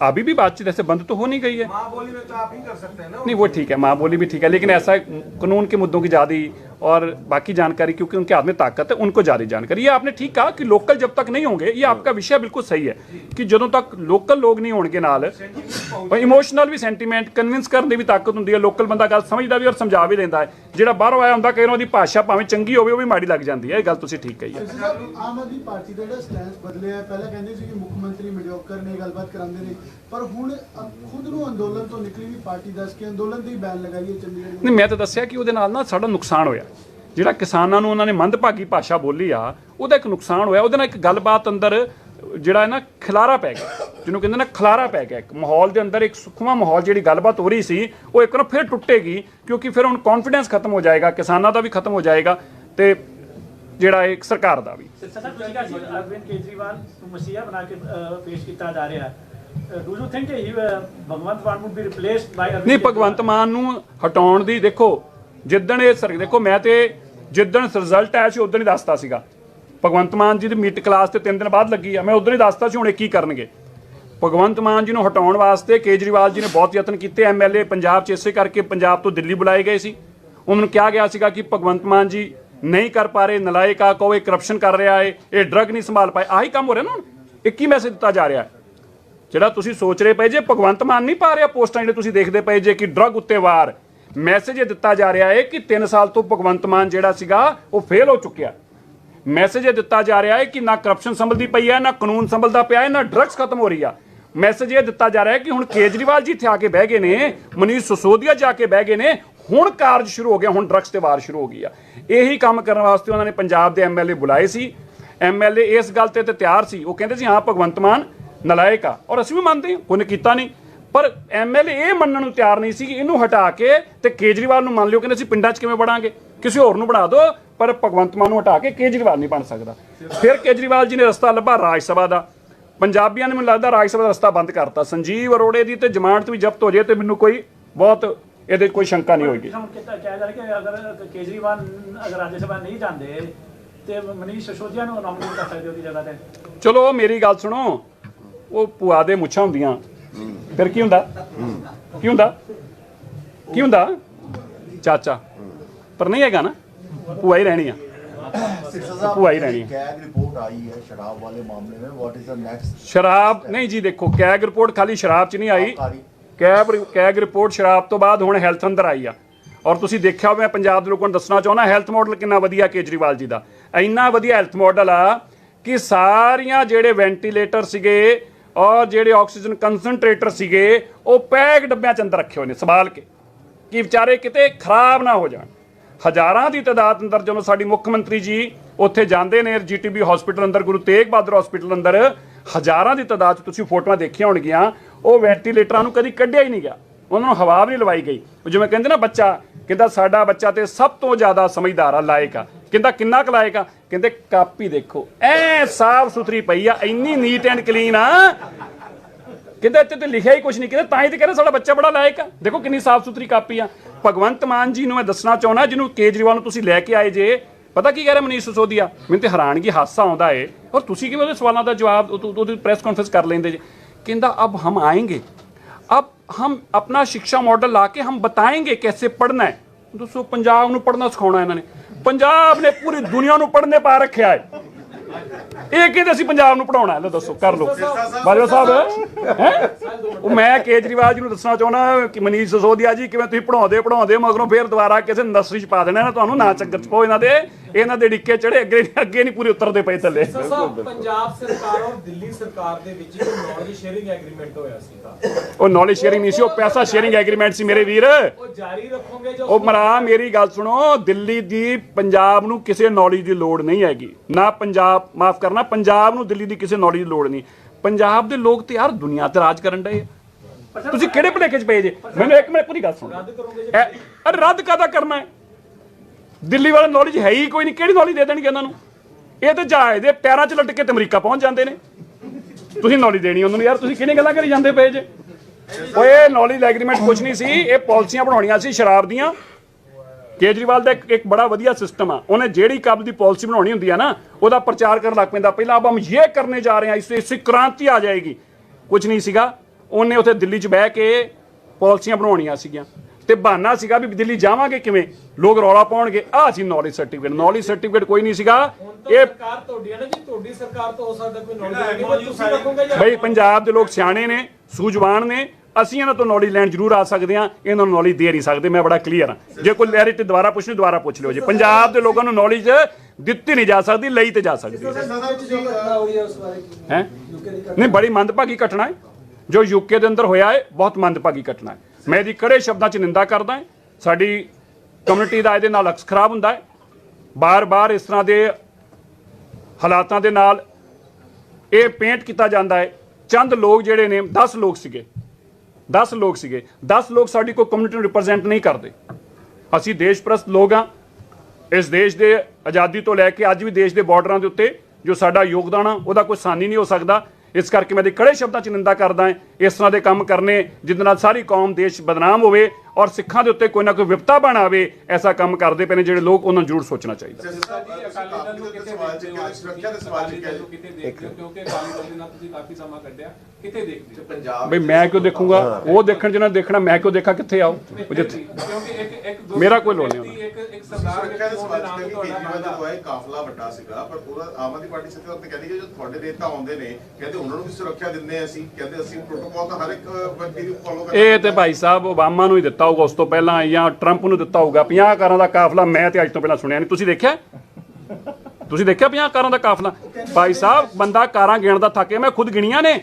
Speaker 4: अभी भी बातचीत ऐसे बंद तो हो नहीं गई है।
Speaker 6: माँ बोली में तो आप ही कर सकते हैं ना
Speaker 4: नहीं वो ठीक है माँ बोली भी ठीक है लेकिन ऐसा कानून के मुद्दों की ज़्यादा और बाकी जानकारी क्योंकि उनके हाथ में ताकत है उनको ज़्यादा जानकारी ये आपने ठीक कहा कि लोकल जब तक नहीं होंगे ये आपका विषय बिल्कुल सही है कि ਜਦੋਂ ਤੱਕ ਲੋਕਲ ਲੋਕ ਨਹੀਂ ਹੋਣਗੇ ਨਾਲ ਇਮੋਸ਼ਨਲ ਵੀ ਸੈਂਟੀਮੈਂਟ ਕਨਵਿੰਸ ਕਰਨ ਦੀ ਵੀ ਤਾਕਤ ਹੁੰਦੀ ਹੈ ਲੋਕਲ ਬੰਦਾ ਗੱਲ ਸਮਝਦਾ ਵੀ ਔਰ ਸਮਝਾ ਵੀ ਲੈਂਦਾ ਹੈ ਜਿਹੜਾ ਬਾਹਰੋਂ ਆਇਆ ਹੁੰਦਾ ਕਈ ਵਾਰ ਉਹਦੀ ਭਾਸ਼ਾ ਭਾਵੇਂ ਚੰਗੀ ਹੋਵੇ ਉਹ ਵੀ ਮਾੜੀ ਲੱਗ ਜਾਂਦੀ ਹੈ ਇਹ ਗੱਲ ਤੁਸੀਂ ਠੀਕ ਕਹੀ ਹੈ
Speaker 7: ਤੁਸੀਂ ਸਾਹਿਬ ਆਮ ਆਦਮੀ ਪਾਰਟੀ ਦਾ ਜਿਹੜਾ ਸਟੈਂਸ ਬਦਲਿਆ ਹੈ ਪਹਿਲਾਂ ਕਹਿੰਦੇ ਸੀ ਕਿ ਮੁੱਖ ਮੰਤਰੀ ਮਿਡਿਓਕਰ ਨੇ ਗੱਲਬਾਤ ਕਰਾਉਂਦੇ ਨੇ ਪਰ ਹੁਣ ਅ- ਖੁਦ ਨੂੰ ਅੰਦੋਲਨ ਤੋਂ ਨਿਕਲੀ ਵੀ ਪਾਰਟੀ ਦੱਸ ਕੇ ਅੰਦੋਲਨ ਦੀ ਬੈਨ ਲਗਾਈ ਹੈ ਚੰਡੀਗੜ੍ਹ ਵਿੱਚ
Speaker 4: ਨਹੀਂ ਮੈਂ ਤਾਂ ਦੱਸਿਆ ਕਿ ਉਹਦੇ ਨਾਲ ਨਾ ਸਾਡਾ ਨੁਕਸਾਨ ਹੋਇਆ ਜਿਹੜਾ ਕਿਸਾਨਾਂ ਨੂੰ ਉਹਨਾਂ ਨੇ ਮੰਦਭਾਗੀ ਭਾਸ਼ਾ ਬੋਲੀ ਆ ਉਹਦਾ ਇੱਕ ਨੁਕਸਾਨ ਹੋਇਆ। ਉਹਦੇ ਨਾਲ ਇੱਕ ਗੱਲਬਾਤ ਅੰਦਰ ਜਿਹੜਾ ਹੈ ਨਾ ਖਿਲਾਰਾ ਪੈ ਗਿਆ। ਜਿਹਨੂੰ ਕਹਿੰਦੇ ਨਾ ਖਿਲਾਰਾ ਪੈ ਗਿਆ। ਇੱਕ ਮਾਹੌਲ ਦੇ ਅੰਦਰ ਇੱਕ ਸੁਖਮਾ ਮਾਹੌਲ ਜਿਹੜੀ ਗੱਲਬਾਤ ਹੋ ਰਹੀ ਸੀ ਉਹ ਇੱਕ ਵਾਰ ਫਿਰ ਟੁੱਟੇਗੀ ਕਿਉਂਕਿ ਫਿਰ ਹੁਣ ਕੌਨਫੀਡੈਂਸ ਖਤਮ ਹੋ ਜਾਏਗਾ ਕਿਸਾਨਾਂ ਦਾ ਵੀ ਖਤਮ ਹੋ ਜਾਏਗਾ ਤੇ ਜਿਹੜਾ ਇੱਕ ਸਰਕਾਰ ਦਾ ਵੀ।
Speaker 8: ਸਰ ਤੁਸੀਂ ਕਿਹਾ ਸੀ ਅਰਵਿੰਦ ਕੇਜਰੀਵਾਲ ਨੂੰ ਮਸੀਹਾ ਬਣਾ ਕੇ ਅ, ਪੇਸ਼ ਕੀਤਾ ਜਾ ਰਿਹਾ। ਹੈ do you think he Bhagwant Mann would be replaced by
Speaker 4: ਨਹੀਂ ਭਗਵੰਤ ਮਾਨ ਨੂੰ ਹਟਾਉਣ ਦੀ ਦੇਖੋ ਜਿੱਦਣ ਇਹ ਸਰ ਦੇਖੋ ਮੈਂ ਤੇ ਜਿੱਦਣ ਰਿਜ਼ਲਟ ਆਇਆ ਸੀ, ਉਦੋਂ ਹੀ ਦੱਸਤਾ ਸੀਗਾ। ਭਗਵੰਤ ਮਾਨ ਜੀ ਦੀ ਮੀਟ ਕਲਾਸ ਤੇ 3 ਦਿਨ ਬਾਅਦ ਲੱਗੀ ਆ। ਮੈਂ ਉਦੋਂ ਹੀ ਦੱਸਤਾ ਸੀ, ਹੁਣ ਇਹ ਕੀ ਕਰਨਗੇ। ਭਗਵੰਤ ਮਾਨ ਜੀ ਨੂੰ ਹਟਾਉਣ ਵਾਸਤੇ ਕੇਜਰੀਵਾਲ ਜੀ ਨੇ ਬਹੁਤ ਯਤਨ ਕੀਤੇ। ਐਮਐਲਏ ਪੰਜਾਬ 'ਚ ਇਸੇ ਕਰਕੇ ਪੰਜਾਬ ਤੋਂ ਦਿੱਲੀ ਬੁਲਾਏ ਗਏ ਸੀ। ਉਹਨਾਂ ਨੂੰ ਕਿਹਾ ਗਿਆ ਸੀਗਾ ਕਿ ਭਗਵੰਤ ਮਾਨ ਜੀ ਨਹੀਂ ਕਰ ਪਾ ਰਹੇ, ਨਲਾਇਕ ਆ, ਕਹੋ ਇਹ ਕਰਪਸ਼ਨ ਕਰ ਰਿਹਾ ਏ, ਇਹ ਡਰਗ ਨਹੀਂ ਸੰਭਾਲ ਪਾਏ। ਆਹੀ ਕੰਮ ਹੋ ਰਿਹਾ ਨਾ ਹੁਣ। ਇਹ ਕੀ ਮੈਸੇਜ ਦਿੱਤਾ ਜਾ ਰਿਹਾ? ਜਿਹੜਾ ਤੁਸੀਂ ਸੋਚ ਰਹੇ ਪਏ ਜੇ ਭਗਵੰਤ ਮਾਨ ਨਹੀਂ ਪਾ ਰਿਹਾ ਪੋਸਟਾਂ ਜਿਹੜੇ ਤੁਸੀਂ ਦੇਖਦੇ ਪਏ ਜੇ ਕਿ ਡਰਗ ਉੱਤੇ ਵਾਰ ਮੈਸੇਜ ਇਹ ਦਿੱਤਾ ਜਾ ਰਿਹਾ ਹੈ ਕਿ 3 ਸਾਲ ਤੋਂ ਭਗਵੰਤ ਮਾਨ ਜਿਹੜਾ ਸੀਗਾ, ਉਹ ਫੇਲ ਹੋ ਚੁੱਕਿਆ। ਮੈਸੇਜ ਇਹ ਦਿੱਤਾ ਜਾ ਰਿਹਾ ਹੈ ਕਿ ਨਾ ਕਰਪਸ਼ਨ ਸੰਭਲਦੀ ਪਈ ਹੈ, ਨਾ ਕਾਨੂੰਨ ਸੰਭਲਦਾ ਪਿਆ ਹੈ, ਨਾ ਡਰੱਗਸ ਖਤਮ ਹੋ ਰਹੀ ਆ। ਮੈਸੇਜ ਇਹ ਦਿੱਤਾ ਜਾ ਰਿਹਾ ਹੈ ਕਿ ਹੁਣ ਕੇਜਰੀਵਾਲ ਜੀ ਇੱਥੇ ਆ ਕੇ ਬਹਿ ਗਏ ਨੇ, ਮਨੀਸ਼ ਸਿਸੋਦੀਆ ਜਾ ਕੇ ਬਹਿ ਗਏ ਨੇ, ਹੁਣ ਕਾਰਜ ਸ਼ੁਰੂ ਹੋ ਗਿਆ, ਹੁਣ ਡਰੱਗਸ ਤੇ ਵਾਰ ਸ਼ੁਰੂ ਹੋ ਗਈ ਆ। ਇਹੀ ਕੰਮ ਕਰਨ ਵਾਸਤੇ ਉਹਨਾਂ ਨੇ ਪੰਜਾਬ ਦੇ ਐਮਐਲਏ ਬੁਲਾਏ ਸੀ। ਐਮਐਲਏ ਇਸ ਗੱਲ ਤੇ ਤੇ ਤਿਆਰ ਸੀ। ਉਹ ਕਹਿੰਦੇ ਸੀ, ਹਾਂ, ਭਗਵੰਤ ਮਾਨ ਨਲਾਇਕ ਆ। ਔਰ ਅਸੀਂ ਵੀ ਮੰਨਦੇ ਹਾਂ ਉਹਨੇ ਕੀਤਾ ਨਹੀਂ। ਪਰ ਐਮਐਲਏ ਇਹ ਮੰਨਣ ਨੂੰ ਤਿਆਰ ਨਹੀਂ ਸੀ ਕਿ ਇਹਨੂੰ ਹਟਾ ਕੇ ਤੇ ਕੇਜਰੀਵਾਲ ਨੂੰ ਮੰਨ ਲਿਓ ਕਹਿੰਦੇ ਅਸੀਂ ਪਿੰਡਾਂ 'ਚ ਕਿਵੇਂ ਵੜਾਂਗੇ? ਕਿਸੇ ਹੋਰ ਨੂੰ ਬਣਾ ਦਿਓ ਪਰ ਭਗਵੰਤ ਮਾਨ ਨੂੰ ਹਟਾ ਕੇ ਕੇਜਰੀਵਾਲ ਨਹੀਂ ਬਣ ਸਕਦਾ। ਫਿਰ ਕੇਜਰੀਵਾਲ ਜੀ ਨੇ ਰਸਤਾ ਲੱਭਾ ਰਾਜ ਸਭਾ ਦਾ। ਪੰਜਾਬੀਆਂ ਨੇ ਮੈਨੂੰ ਲੱਗਦਾ ਰਾਜ ਸਭਾ ਦਾ ਰਸਤਾ ਬੰਦ ਕਰਤਾ। ਸੰਜੀਵ ਅਰੋੜੇ ਦੀ ਤੇ ਜ਼ਮਾਨਤ ਵੀ ਜ਼ਬਤ ਹੋ ਜੇ ਤੇ ਮੈਨੂੰ ਕੋਈ ਬਹੁਤ ਇਹਦੇ ਕੋਈ ਸ਼ੰਕਾ ਨਹੀਂ ਹੋਏਗੀ।
Speaker 8: ਕਿਹਾ ਰਿਹਾ ਕਿ ਅਗਰ ਕੇਜਰੀਵਾਲ ਅਗਰ ਰਾਜ ਸਭਾ ਨਹੀਂ ਜਾਂਦੇ ਤੇ ਮਨੀਸ਼ ਸਿਸੋਦੀਆ ਨੂੰ ਨੋਮੀਨੇਟ ਕਰ ਸਕਦੇ ਉਹਦੀ ਜਗ੍ਹਾ ਤੇ?
Speaker 4: ਚਲੋ ਮੇਰੀ ਗੱਲ ਸੁਣੋ ਉਹ ਭੂਆ ਦੇ ਮੁੱਛਾਂ ਹੁੰਦੀਆਂ। ਫਿਰ ਕੀ ਹੁੰਦਾ? ਕੀ ਹੁੰਦਾ? ਕੀ ਹੁੰਦਾ? ਚਾਚਾ। ਪਰ ਨਹੀਂ ਹੈਗਾ ਨਾ। ਭੂਆ ਹੀ ਰਹਿਣੀ ਆ। ਭੂਆ ਹੀ ਰਹਿਣੀ
Speaker 9: ਕੈਗ ਰਿਪੋਰਟ ਆਈ ਹੈ ਸ਼ਰਾਬ ਵਾਲੇ ਮਾਮਲੇ ਵਿੱਚ। ਵਾਟ ਇਜ਼ ਦ ਨੈਕਸਟ
Speaker 4: ਸ਼ਰਾਬ ਨਹੀਂ ਜੀ ਦੇਖੋ ਕੈਗ ਰਿਪੋਰਟ ਖਾਲੀ ਸ਼ਰਾਬ 'ਚ ਨਹੀਂ ਆਈ। ਕੈਬ ਕੈਗ ਰਿਪੋਰਟ ਸ਼ਰਾਬ ਤੋਂ ਬਾਅਦ ਹੁਣ ਹੈਲਥ ਅੰਦਰ ਆਈ ਆ। ਔਰ ਤੁਸੀਂ ਦੇਖਿਆ ਹੋਵੇ ਪੰਜਾਬ ਦੇ ਲੋਕਾਂ ਨੂੰ ਦੱਸਣਾ ਚਾਹੁੰਦਾ ਹੈਲਥ ਮਾਡਲ ਕਿੰਨਾ ਵਧੀਆ ਕੇਜਰੀਵਾਲ ਜੀ ਦਾ। ਇੰਨਾ ਵਧੀਆ ਹੈਲਥ ਮਾਡਲ ਆ ਕਿ ਸਾਰੀਆਂ ਜਿਹੜੇ ਵੈਂਟੀਲੇਟਰ ਸੀਗੇ ਔਰ ਜਿਹੜੇ ਆਕਸੀਜਨ ਕੰਸਨਟ੍ਰੇਟਰ ਸੀਗੇ, ਉਹ ਪੈਕ ਡੱਬਿਆਂ 'ਚ ਅੰਦਰ ਰੱਖੇ ਹੋਏ ਨੇ, ਸੰਭਾਲ ਕੇ। ਕਿ ਵਿਚਾਰੇ ਕਿਤੇ ਖਰਾਬ ਨਾ ਹੋ ਜਾਣ। ਹਜ਼ਾਰਾਂ ਦੀ ਤਾਦਾਦ ਅੰਦਰ ਜਦੋਂ ਸਾਡੀ ਮੁੱਖ ਮੰਤਰੀ ਜੀ ਉੱਥੇ ਜਾਂਦੇ ਨੇ, ਜੀਟੀਬੀ ਹਸਪੀਟਲ ਅੰਦਰ, ਗੁਰੂ ਤੇਗ ਬਹਾਦਰ ਹਸਪੀਟਲ ਅੰਦਰ, ਹਜ਼ਾਰਾਂ ਦੀ ਤਾਦਾਦ 'ਚ ਤੁਸੀਂ ਫੋਟੋਆਂ ਦੇਖੀਆਂ ਹੋਣਗੀਆਂ, ਉਹ ਵੈਂਟੀਲੇਟਰਾਂ ਨੂੰ ਕਦੀ ਕੱਢਿਆ ਹੀ ਨਹੀਂ ਗਿਆ। ਉਹਨਾਂ ਨੂੰ ਹਵਾ ਵੀ ਨਹੀਂ ਲਵਾਈ ਗਈ। ਉਹ ਜਿਵੇਂ ਕਹਿੰਦੇ ਨਾ ਬੱਚਾ, ਕਹਿੰਦਾ ਸਾਡਾ ਬੱਚਾ ਤੇ ਸਭ ਤੋਂ ਜ਼ਿਆਦਾ ਸਮਝਦਾਰ ਆ, ਲਾਇਕ ਆ। ਕਹਿੰਦਾ ਕਿੰਨਾ ਕੁ ਲਾਇਕ ਆ? ਕਹਿੰਦੇ ਕਾਪੀ ਦੇਖੋ। ਐ ਸਾਫ਼ ਸੁਥਰੀ ਪਈ ਆ, ਇੰਨੀ ਨੀਟ ਐਂਡ ਕਲੀਨ ਆ। ਕਹਿੰਦਾ ਇੱਥੇ ਤੇ ਲਿਖਿਆ ਹੀ ਕੁਝ ਨਹੀਂ। ਕਹਿੰਦਾ ਤਾਂ ਹੀ ਤੇ ਕਹਿੰਦਾ ਸਾਡਾ ਬੱਚਾ ਬੜਾ ਲਾਇਕ ਆ। ਦੇਖੋ ਕਿੰਨੀ ਸਾਫ਼ ਸੁਥਰੀ ਕਾਪੀ ਆ। ਭਗਵੰਤ ਮਾਨ ਜੀ ਨੂੰ ਮੈਂ ਦੱਸਣਾ ਚਾਹੁੰਦਾ, ਜਿਹਨੂੰ ਕੇਜਰੀਵਾਲ ਨੂੰ ਤੁਸੀਂ ਲੈ ਕੇ ਆਏ ਜੇ, ਪਤਾ ਕੀ ਕਹਿ ਰਿਹਾ ਮਨੀਸ਼ ਸਿਸੋਦੀਆ? ਮੈਨੂੰ ਤੇ ਹੈਰਾਨਗੀ ਹਾਸਾ ਆਉਂਦਾ ਏ। ਔਰ ਤੁਸੀਂ ਕਿਵੇਂ ਉਹਦੇ ਸਵਾਲਾਂ ਦਾ ਜਵਾਬ ਉਹਦੀ ਪ੍ਰੈਸ ਕਾਨਫਰੰਸ ਕਰ ਲੈਂਦੇ ਜੇ। ਕਹਿੰਦਾ, ਅਬ ਹਮ ਆਏਗੇ। हम अपना शिक्षा मॉडल लाके हम बताएंगे कैसे पढ़ना है दोस्तों पंजाब ਨੂੰ ਪੜ੍ਹਨਾ ਸਿਖਾਉਣਾ ਇਹਨਾਂ ਨੇ ਪੰਜਾਬ ਨੇ ਪੂਰੀ ਦੁਨੀਆ ਨੂੰ ਪੜ੍ਹਨੇ ਪਾ ਰੱਖਿਆ ਹੈ ਇਹ ਕਹਿੰਦੇ ਅਸੀਂ ਪੰਜਾਬ ਨੂੰ ਪੜਾਉਣਾ ਲੈ ਦੱਸੋ ਕਰ ਲਓ। ਬਾਜਵਾ ਸਾਹਿਬ ਹੈ? ਉਹ ਮੈਂ ਕੇਜਰੀਵਾਲ ਜੀ ਨੂੰ ਦੱਸਣਾ ਚਾਹੁੰਦਾ ਕਿ ਮਨੀਸ਼ ਸਿਸੋਦੀਆ ਜੀ ਕਿਵੇਂ ਤੁਸੀਂ ਪੜਾਉਂਦੇ ਪੜਾਉਂਦੇ ਮਗਰੋਂ ਫੇਰ ਦੁਬਾਰਾ ਕਿਸੇ ਨਰਸਰੀ ਚ ਪਾ ਦੇਣਾ ਨਾ ਤੁਹਾਨੂੰ ਨਾ ਚੱਕਰ ਚ ਪੋ ਇਹਨਾਂ ਦੇ। ਇਹਨਾਂ ਦੇ ਡਿੱਕੇ ਚੜੇ ਅੱਗੇ ਅੱਗੇ ਨਹੀਂ ਪੂਰੇ ਉਤਰਦੇ ਪਏ ਥੱਲੇ।
Speaker 10: ਪੰਜਾਬ ਸਰਕਾਰ ਔਰ ਦਿੱਲੀ ਸਰਕਾਰ ਦੇ ਵਿੱਚ ਇੱਕ ਨੌਲੇਜ ਸ਼ੇਅਰਿੰਗ ਐਗਰੀਮੈਂਟ ਹੋਇਆ ਸੀਗਾ
Speaker 4: ਉਹ ਨੌਲੇਜ ਸ਼ੇਅਰਿੰਗ ਨਹੀਂ ਸੀ ਉਹ ਪੈਸਾ ਸ਼ੇਅਰਿੰਗ ਐਗਰੀਮੈਂਟ ਸੀ ਮੇਰੇ ਵੀਰ।
Speaker 10: ਉਹ ਜਾਰੀ ਰੱਖੋਗੇ ਜੋ
Speaker 4: ਉਹ ਮਰਾ ਮੇਰੀ ਗੱਲ ਸੁਣੋ ਦਿੱਲੀ ਦੀ ਪੰਜਾਬ ਨੂੰ ਕਿਸੇ ਨੌਲੇਜ ਦੀ ਲੋੜ ਨਹੀਂ ਹੈਗੀ। ਨਾ ਪੰਜਾਬ ਮਾਫ ਕਰਨਾ ਪੰਜਾਬ ਨੂੰ ਦਿੱਲੀ ਦੀ ਕਿਸੇ ਨੌਲੇਜ ਦੀ ਲੋੜ ਨਹੀਂ। ਪੰਜਾਬ ਦੇ ਲੋਕ ਤੇ ਯਾਰ ਦੁਨੀਆ ਤੇ ਰਾਜ ਕਰਨ ਡਏ ਤੁਸੀਂ ਕਿਹੜੇ ਭਲੇਖੇ ਚ ਪਏ ਜੇ? ਮੈਨੂੰ ਇੱਕ ਮਿੰਟ ਪੂਰੀ ਗੱਲ ਸੁਣ। ਅਰੇ ਰੱਦ ਕਾਦਾ ਕਰਨਾ ਹੈ? ਦਿੱਲੀ ਵਾਲਾ ਨੌਲੇਜ ਹੈ ਹੀ ਕੋਈ ਨਹੀਂ। ਕਿਹੜੀ ਨੌਲੇਜ ਦੇ ਦੇਣਗੇ ਇਹਨਾਂ ਨੂੰ? ਇਹ ਤੇ ਜਹਾਜ਼ ਦੇ ਪੈਰਾਂ 'ਚ ਲਟਕ ਕੇ ਤੇ ਅਮਰੀਕਾ ਪਹੁੰਚ ਜਾਂਦੇ ਨੇ। ਤੁਸੀਂ ਨੌਲੇਜ ਦੇਣੀ ਉਹਨਾਂ ਨੂੰ। ਯਾਰ ਤੁਸੀਂ ਕਿਹਨੇ ਗੱਲਾਂ ਕਰੀ ਜਾਂਦੇ ਪਏ ਜੇ? ਓਏ ਨੌਲੇਜ ਐਗਰੀਮੈਂਟ ਕੁਝ ਨਹੀਂ ਸੀ। ਇਹ ਪਾਲਿਸੀਆਂ ਬਣਾਉਣੀਆਂ ਸੀ ਸ਼ਰਾਬ ਦੀਆਂ। ਕੇਜਰੀਵਾਲ ਦਾ ਇੱਕ ਬੜਾ ਵਧੀਆ ਸਿਸਟਮ ਆ। ਉਹਨੇ ਜਿਹੜੀ ਕਬ ਦੀ ਪਾਲਿਸੀ ਬਣਾਉਣੀ ਹੁੰਦੀ ਆ ਨਾ ਉਹਦਾ ਪ੍ਰਚਾਰ ਕਰਨ ਲੱਗ ਪੈਂਦਾ। ਪਹਿਲਾਂ ਅਬ ਹਮ ਇਹ ਕਰਨੇ ਜਾ ਰਹੇ ਹਾਂ ਇਸ ਇਸ ਕ੍ਰਾਂਤੀ ਆ ਜਾਏਗੀ। ਕੁਝ ਨਹੀਂ ਸੀਗਾ। ਉਹਨੇ ਉੱਥੇ ਦਿੱਲੀ 'ਚ ਬਹਿ ਕੇ ਪਾਲਿਸੀਆਂ ਬਣਾਉਣੀਆਂ ਸੀਗੀਆਂ। ਤੇ ਬਹਾਨਾ ਸੀਗਾ ਵੀ ਦਿੱਲੀ ਜਾਵਾਂਗੇ ਕਿਵੇਂ? ਲੋਕ ਰੌਲਾ ਪਾਉਣਗੇ। ਆਹ ਸੀ ਨੌਲੇਜ ਸਰਟੀਫਿਕੇਟ ਨੌਲੇਜ ਸਰਟੀਫਿਕੇਟ ਕੋਈ ਨਹੀਂ ਸੀਗਾ। ਇਹ
Speaker 10: ਸਰਕਾਰ ਤੁਹਾਡੀ ਹੈ ਨਾ ਜੀ। ਤੁਹਾਡੀ ਸਰਕਾਰ ਤੋਂ ਹੋ ਸਕਦਾ ਕੋਈ ਨੌਲੇਜ ਪਰ ਤੁਸੀਂ ਰੱਖੋਗੇ ਜਾਂ
Speaker 4: ਬਈ ਪੰਜਾਬ ਦੇ ਲੋਕ ਸਿਆਣੇ ਨੇ ਸੂਝਵਾਨ ਨੇ। ਅਸੀਂ ਇਹਨਾਂ ਤੋਂ ਨੌਲੇਜ ਲੈਣ ਜ਼ਰੂਰ ਆ ਸਕਦੇ ਹਾਂ, ਇਹਨਾਂ ਨੂੰ ਨੌਲੇਜ ਦੇ ਨਹੀਂ ਸਕਦੇ, ਮੈਂ ਬੜਾ ਕਲੀਅਰ ਹਾਂ। ਜੇ ਕੋਈ ਕਲੈਰਿਟੀ ਦੁਬਾਰਾ ਪੁੱਛਣੀ ਦੁਬਾਰਾ ਪੁੱਛ ਲਿਓ ਜੀ। ਪੰਜਾਬ ਦੇ ਲੋਕਾਂ ਨੂੰ ਨੌਲੇਜ ਦਿੱਤੀ ਨਹੀਂ ਜਾ ਸਕਦੀ, ਲਈ ਤੇ ਜਾ ਸਕਦੀ ਹੈ। ਹੈ? ਨਹੀਂ, ਬੜੀ ਮੰਦਭਾਗੀ ਘਟਨਾ ਹੈ। ਜੋ ਯੂਕੇ ਦੇ ਅੰਦਰ ਹੋਇਆ ਹੈ, ਬਹੁਤ ਮੰਦਭਾਗੀ ਘਟਨਾ ਹੈ। ਮੈਂ ਇਹਦੀ ਕੜੇ ਸ਼ਬਦਾਂ 'ਚ ਨਿੰਦਾ ਕਰਦਾ ਹਾਂ। ਸਾਡੀ ਕਮਿਊਨਿਟੀ ਦਾ ਇਹਦੇ ਨਾਲ ਅਕਸ ਖਰਾਬ ਹੁੰਦਾ ਹੈ। ਬਾਰ-ਬਾਰ ਇਸ ਤਰ੍ਹਾਂ ਦੇ ਹਾਲਾਤਾਂ ਦੇ ਨਾਲ ਇਹ ਪੇਂਟ ਕੀਤਾ ਜਾਂਦਾ ਹੈ। ਚੰਦ ਲੋਕ ਜਿਹੜੇ ਨੇ 10 ਲੋਕ ਸੀਗੇ। 10 ਲੋਕ ਸੀਗੇ। 10 ਲੋਕ ਸਾਡੀ ਕੋਈ ਕਮਿਊਨਿਟੀ ਨੂੰ ਰਿਪਰੈਜ਼ੈਂਟ ਨਹੀਂ ਕਰਦੇ। ਅਸੀਂ ਦੇਸ਼ਪ੍ਰਸਤ ਲੋਕ ਹਾਂ। ਇਸ ਦੇਸ਼ ਦੇ ਆਜ਼ਾਦੀ ਤੋਂ ਲੈ ਕੇ ਅੱਜ ਵੀ ਦੇਸ਼ ਦੇ ਬਾਰਡਰਾਂ ਦੇ ਉੱਤੇ ਜੋ ਸਾਡਾ ਯੋਗਦਾਨ ਆ, ਉਹਦਾ ਕੋਈ ਸਾਨੀ ਨਹੀਂ ਹੋ ਸਕਦਾ। ਇਸ ਕਰਕੇ ਮੈਂ ਦੇ ਕੜੇ ਸ਼ਬਦਾਂ 'ਚ ਨਿੰਦਾ ਕਰਦਾ ਹਾਂ। ਇਸ ਤਰ੍ਹਾਂ ਦੇ ਕੰਮ ਕਰਨੇ ਜਿਹਦੇ ਨਾਲ ਸਾਰੀ ਕੌਮ ਦੇਸ਼ ਬਦਨਾਮ ਹੋਵੇ ਔਰ ਸਿੱਖਾਂ ਦੇ ਉੱਤੇ ਕੋਈ ਨਾ ਕੋਈ ਵਿਪਤਾ ਬਣ ਆਵੇ ਐਸਾ ਕੰਮ ਕਰਦੇ ਪਏ ਨੇ ਜਿਹੜੇ ਲੋਕ ਉਹਨਾਂ ਨੂੰ ਜ਼ਰੂਰ ਸੋਚਣਾ ਚਾਹੀਦਾ। ਬਈ ਮੈਂ ਕਿਉਂ ਦੇਖੂੰਗਾ? ਉਹ ਦੇਖਣ ਜਿਹਨਾਂ ਦੇਖਣਾ ਮੈਂ ਕਿਉਂ ਦੇਖਾਂ ਕਿੱਥੇ ਆਓ? ਉਹ ਜਿੱਥੇ
Speaker 10: ਕਿਉਂਕਿ ਇੱਕ ਇੱਕ ਦੋ
Speaker 4: ਮੇਰਾ ਕੋਈ ਲੋੜ ਨਹੀਂ
Speaker 10: ਇੱਕ ਸਰਦਾਰ
Speaker 11: ਦੇ ਸਵਾਲ ਕਿ ਕੇਜਰੀਵਾਲ ਆਏ ਕਾਫਲਾ ਵੱਡਾ ਸੀਗਾ ਪਰ ਉਹਦਾ ਆਮ ਆਦਮੀ ਪਾਰਟੀ ਸਿੱਧੇ ਤੌਰ ਤੇ ਕਹਿੰਦੀ ਕਿ ਜੋ ਤੁਹਾਡੇ ਨੇਤਾ ਆਉਂਦੇ ਨੇ ਕਹਿੰਦੇ ਉਹਨਾਂ ਨੂੰ ਵੀ ਸੁਰੱਖਿਆ ਦਿੰਦੇ ਆ ਅਸੀਂ ਕਹਿੰਦੇ ਅਸੀਂ ਪ੍ਰੋਟੋਕਾਲ ਤਾਂ ਹਰ ਇੱਕ ਵਿਅਕਤੀ ਨੂੰ ਫੋਲੋ ਕਰਦੇ
Speaker 4: ਇਹ ਤੇ ਭਾਈ ਸਾਹਿਬ ਓਬਾਮਾ ਨੂੰ ਹੀ ਦਿੱਤਾ ਹੋਊਗਾ ਉਸ ਤੋਂ ਪਹਿਲਾਂ ਜਾਂ ਟਰੰਪ ਨੂੰ ਦਿੱਤਾ ਹੋਊਗਾ। 50 ਕਾਰਾਂ ਦਾ ਕਾਫਲਾ ਮੈਂ ਤੇ ਅੱਜ ਤੋਂ ਪਹਿਲਾਂ ਸੁਣਿਆ ਨਹੀਂ। ਤੁਸੀਂ ਦੇਖਿਆ? ਤੁਸੀਂ ਦੇਖਿਆ 50 ਕਾਰਾਂ ਦਾ ਕਾਫਲਾ? ਭਾਈ ਸਾਹਿਬ ਬੰਦਾ ਕਾਰਾਂ ਗਿਣਦਾ ਥੱਕੇ ਮੈਂ ਖੁਦ ਗਿਣੀਆਂ ਨੇ।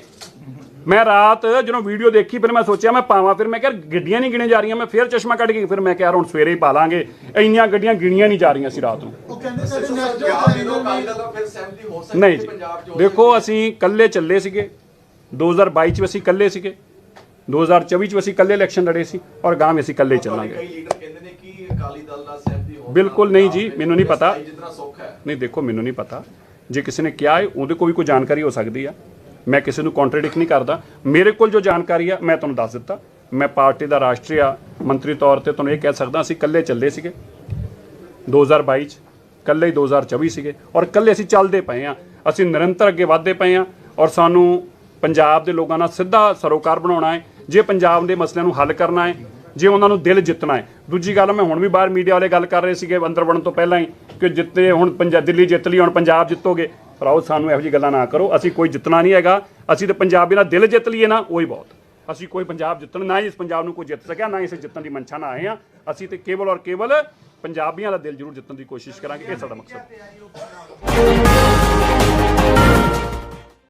Speaker 4: ਮੈਂ ਰਾਤ ਜਦੋਂ ਵੀਡੀਓ ਦੇਖੀ ਫਿਰ ਮੈਂ ਸੋਚਿਆ ਮੈਂ ਪਾਵਾਂ ਫਿਰ ਮੈਂ ਕਿਹਾ ਗੱਡੀਆਂ ਨਹੀਂ ਗਿਣੇ ਜਾ ਰਹੀਆਂ ਮੈਂ ਫਿਰ ਚਸ਼ਮਾ ਕੱਢ ਕੇ ਫਿਰ ਮੈਂ ਕਿਹਾ ਯਾਰ ਹੁਣ ਸਵੇਰੇ ਹੀ ਪਾ ਲਾਂਗੇ। ਇੰਨੀਆਂ ਗੱਡੀਆਂ ਗਿਣੀਆਂ ਨਹੀਂ ਜਾ ਰਹੀਆਂ ਸੀ ਰਾਤ ਨੂੰ। ਨਹੀਂ ਜੀ ਦੇਖੋ ਅਸੀਂ ਇਕੱਲੇ ਚੱਲੇ ਸੀਗੇ। 2022 ਚ ਅਸੀਂ ਇਕੱਲੇ ਸੀਗੇ 2024 ਚ ਅਸੀਂ ਇਕੱਲੇ ਇਲੈਕਸ਼ਨ ਲੜੇ ਸੀ ਔਰ ਗਾਂ ਅਸੀਂ ਇਕੱਲੇ ਚੱਲਾਂਗੇ। ਬਿਲਕੁਲ ਨਹੀਂ ਜੀ, ਮੈਨੂੰ ਨਹੀਂ ਪਤਾ। ਨਹੀਂ ਦੇਖੋ ਮੈਨੂੰ ਨਹੀਂ ਪਤਾ। ਜੇ ਕਿਸੇ ਨੇ ਕਿਹਾ ਹੈ ਉਹਦੇ ਕੋਲ ਵੀ ਕੋਈ ਜਾਣਕਾਰੀ ਹੋ ਸਕਦੀ ਆ। ਮੈਂ ਕਿਸੇ ਨੂੰ ਕੰਟਰਡਿਕਟ ਨਹੀਂ ਕਰਦਾ। ਮੇਰੇ ਕੋਲ ਜੋ ਜਾਣਕਾਰੀ ਆ ਮੈਂ ਤੁਹਾਨੂੰ ਦੱਸ ਦਿੱਤਾ। ਮੈਂ ਪਾਰਟੀ ਦਾ ਰਾਸ਼ਟਰੀ ਮੰਤਰੀ ਤੌਰ ਤੇ ਤੁਹਾਨੂੰ ਇਹ ਕਹਿ ਸਕਦਾ ਅਸੀਂ ਇਕੱਲੇ ਚੱਲੇ ਸੀਗੇ। 2022 ਚ ਇਕੱਲੇ ਹੀ 2024 ਸੀਗੇ। ਔਰ ਇਕੱਲੇ ਅਸੀਂ ਚੱਲਦੇ ਪਏ ਆ। ਅਸੀਂ ਨਿਰੰਤਰ ਅੱਗੇ ਵਧਦੇ ਪਏ ਆ। ਔਰ ਸਾਨੂੰ ਪੰਜਾਬ ਦੇ ਲੋਕਾਂ ਨਾਲ ਸਿੱਧਾ ਸਰੋਕਾਰ ਬਣਾਉਣਾ ਹੈ, ਜੇ ਪੰਜਾਬ ਦੇ ਮਸਲਿਆਂ ਨੂੰ ਹੱਲ ਕਰਨਾ ਹੈ, ਜੇ ਉਹਨਾਂ ਨੂੰ ਦਿਲ ਜਿੱਤਣਾ ਹੈ। ਦੂਜੀ ਗੱਲ, ਮੈਂ ਹੁਣ ਵੀ ਬਾਹਰ ਮੀਡੀਆ ਵਾਲੇ ਗੱਲ ਕਰ ਰਹੇ ਸੀਗੇ ਅੰਦਰ ਵੜਨ ਤੋਂ ਪਹਿਲਾਂ ਹੀ ਕਿ ਜਿੱਤੇ, ਹੁਣ ਪੰਜਾਬ ਦਿੱਲੀ ਜਿੱਤ ਲਈ, ਹੁਣ ਪੰਜਾਬ ਜਿੱਤੋਗੇ। ਭਰਾਓ, ਸਾਨੂੰ ਇਹੋ ਜਿਹੀ ਗੱਲਾਂ ਨਾ ਕਰੋ। ਅਸੀਂ ਕੋਈ ਜਿੱਤਣਾ ਨਹੀਂ ਹੈਗਾ। ਅਸੀਂ ਤਾਂ ਪੰਜਾਬੀ ਨਾਲ ਦਿਲ ਜਿੱਤ ਲਈਏ ਨਾ, ਉਹੀ ਬਹੁਤ। ਅਸੀਂ ਕੋਈ ਪੰਜਾਬ ਜਿੱਤਣ, ਨਾ ਹੀ ਇਸ ਪੰਜਾਬ ਨੂੰ ਕੋਈ ਜਿੱਤ ਸਕਿਆ, ਨਾ ਹੀ ਅਸੀਂ ਜਿੱਤਣ ਦੀ ਮਨਸ਼ਾ ਨਾਲ ਆਏ ਆ ਅਸੀਂ ਤੇ ਕੇਵਲ ਔਰ ਕੇਵਲ ਪੰਜਾਬੀਆਂ ਦਾ ਦਿਲ ਜ਼ਰੂਰ ਜਿੱਤਣ ਦੀ ਕੋਸ਼ਿਸ਼ ਕਰਾਂਗੇ। ਇਹ ਸਾਡਾ ਮਕਸਦ।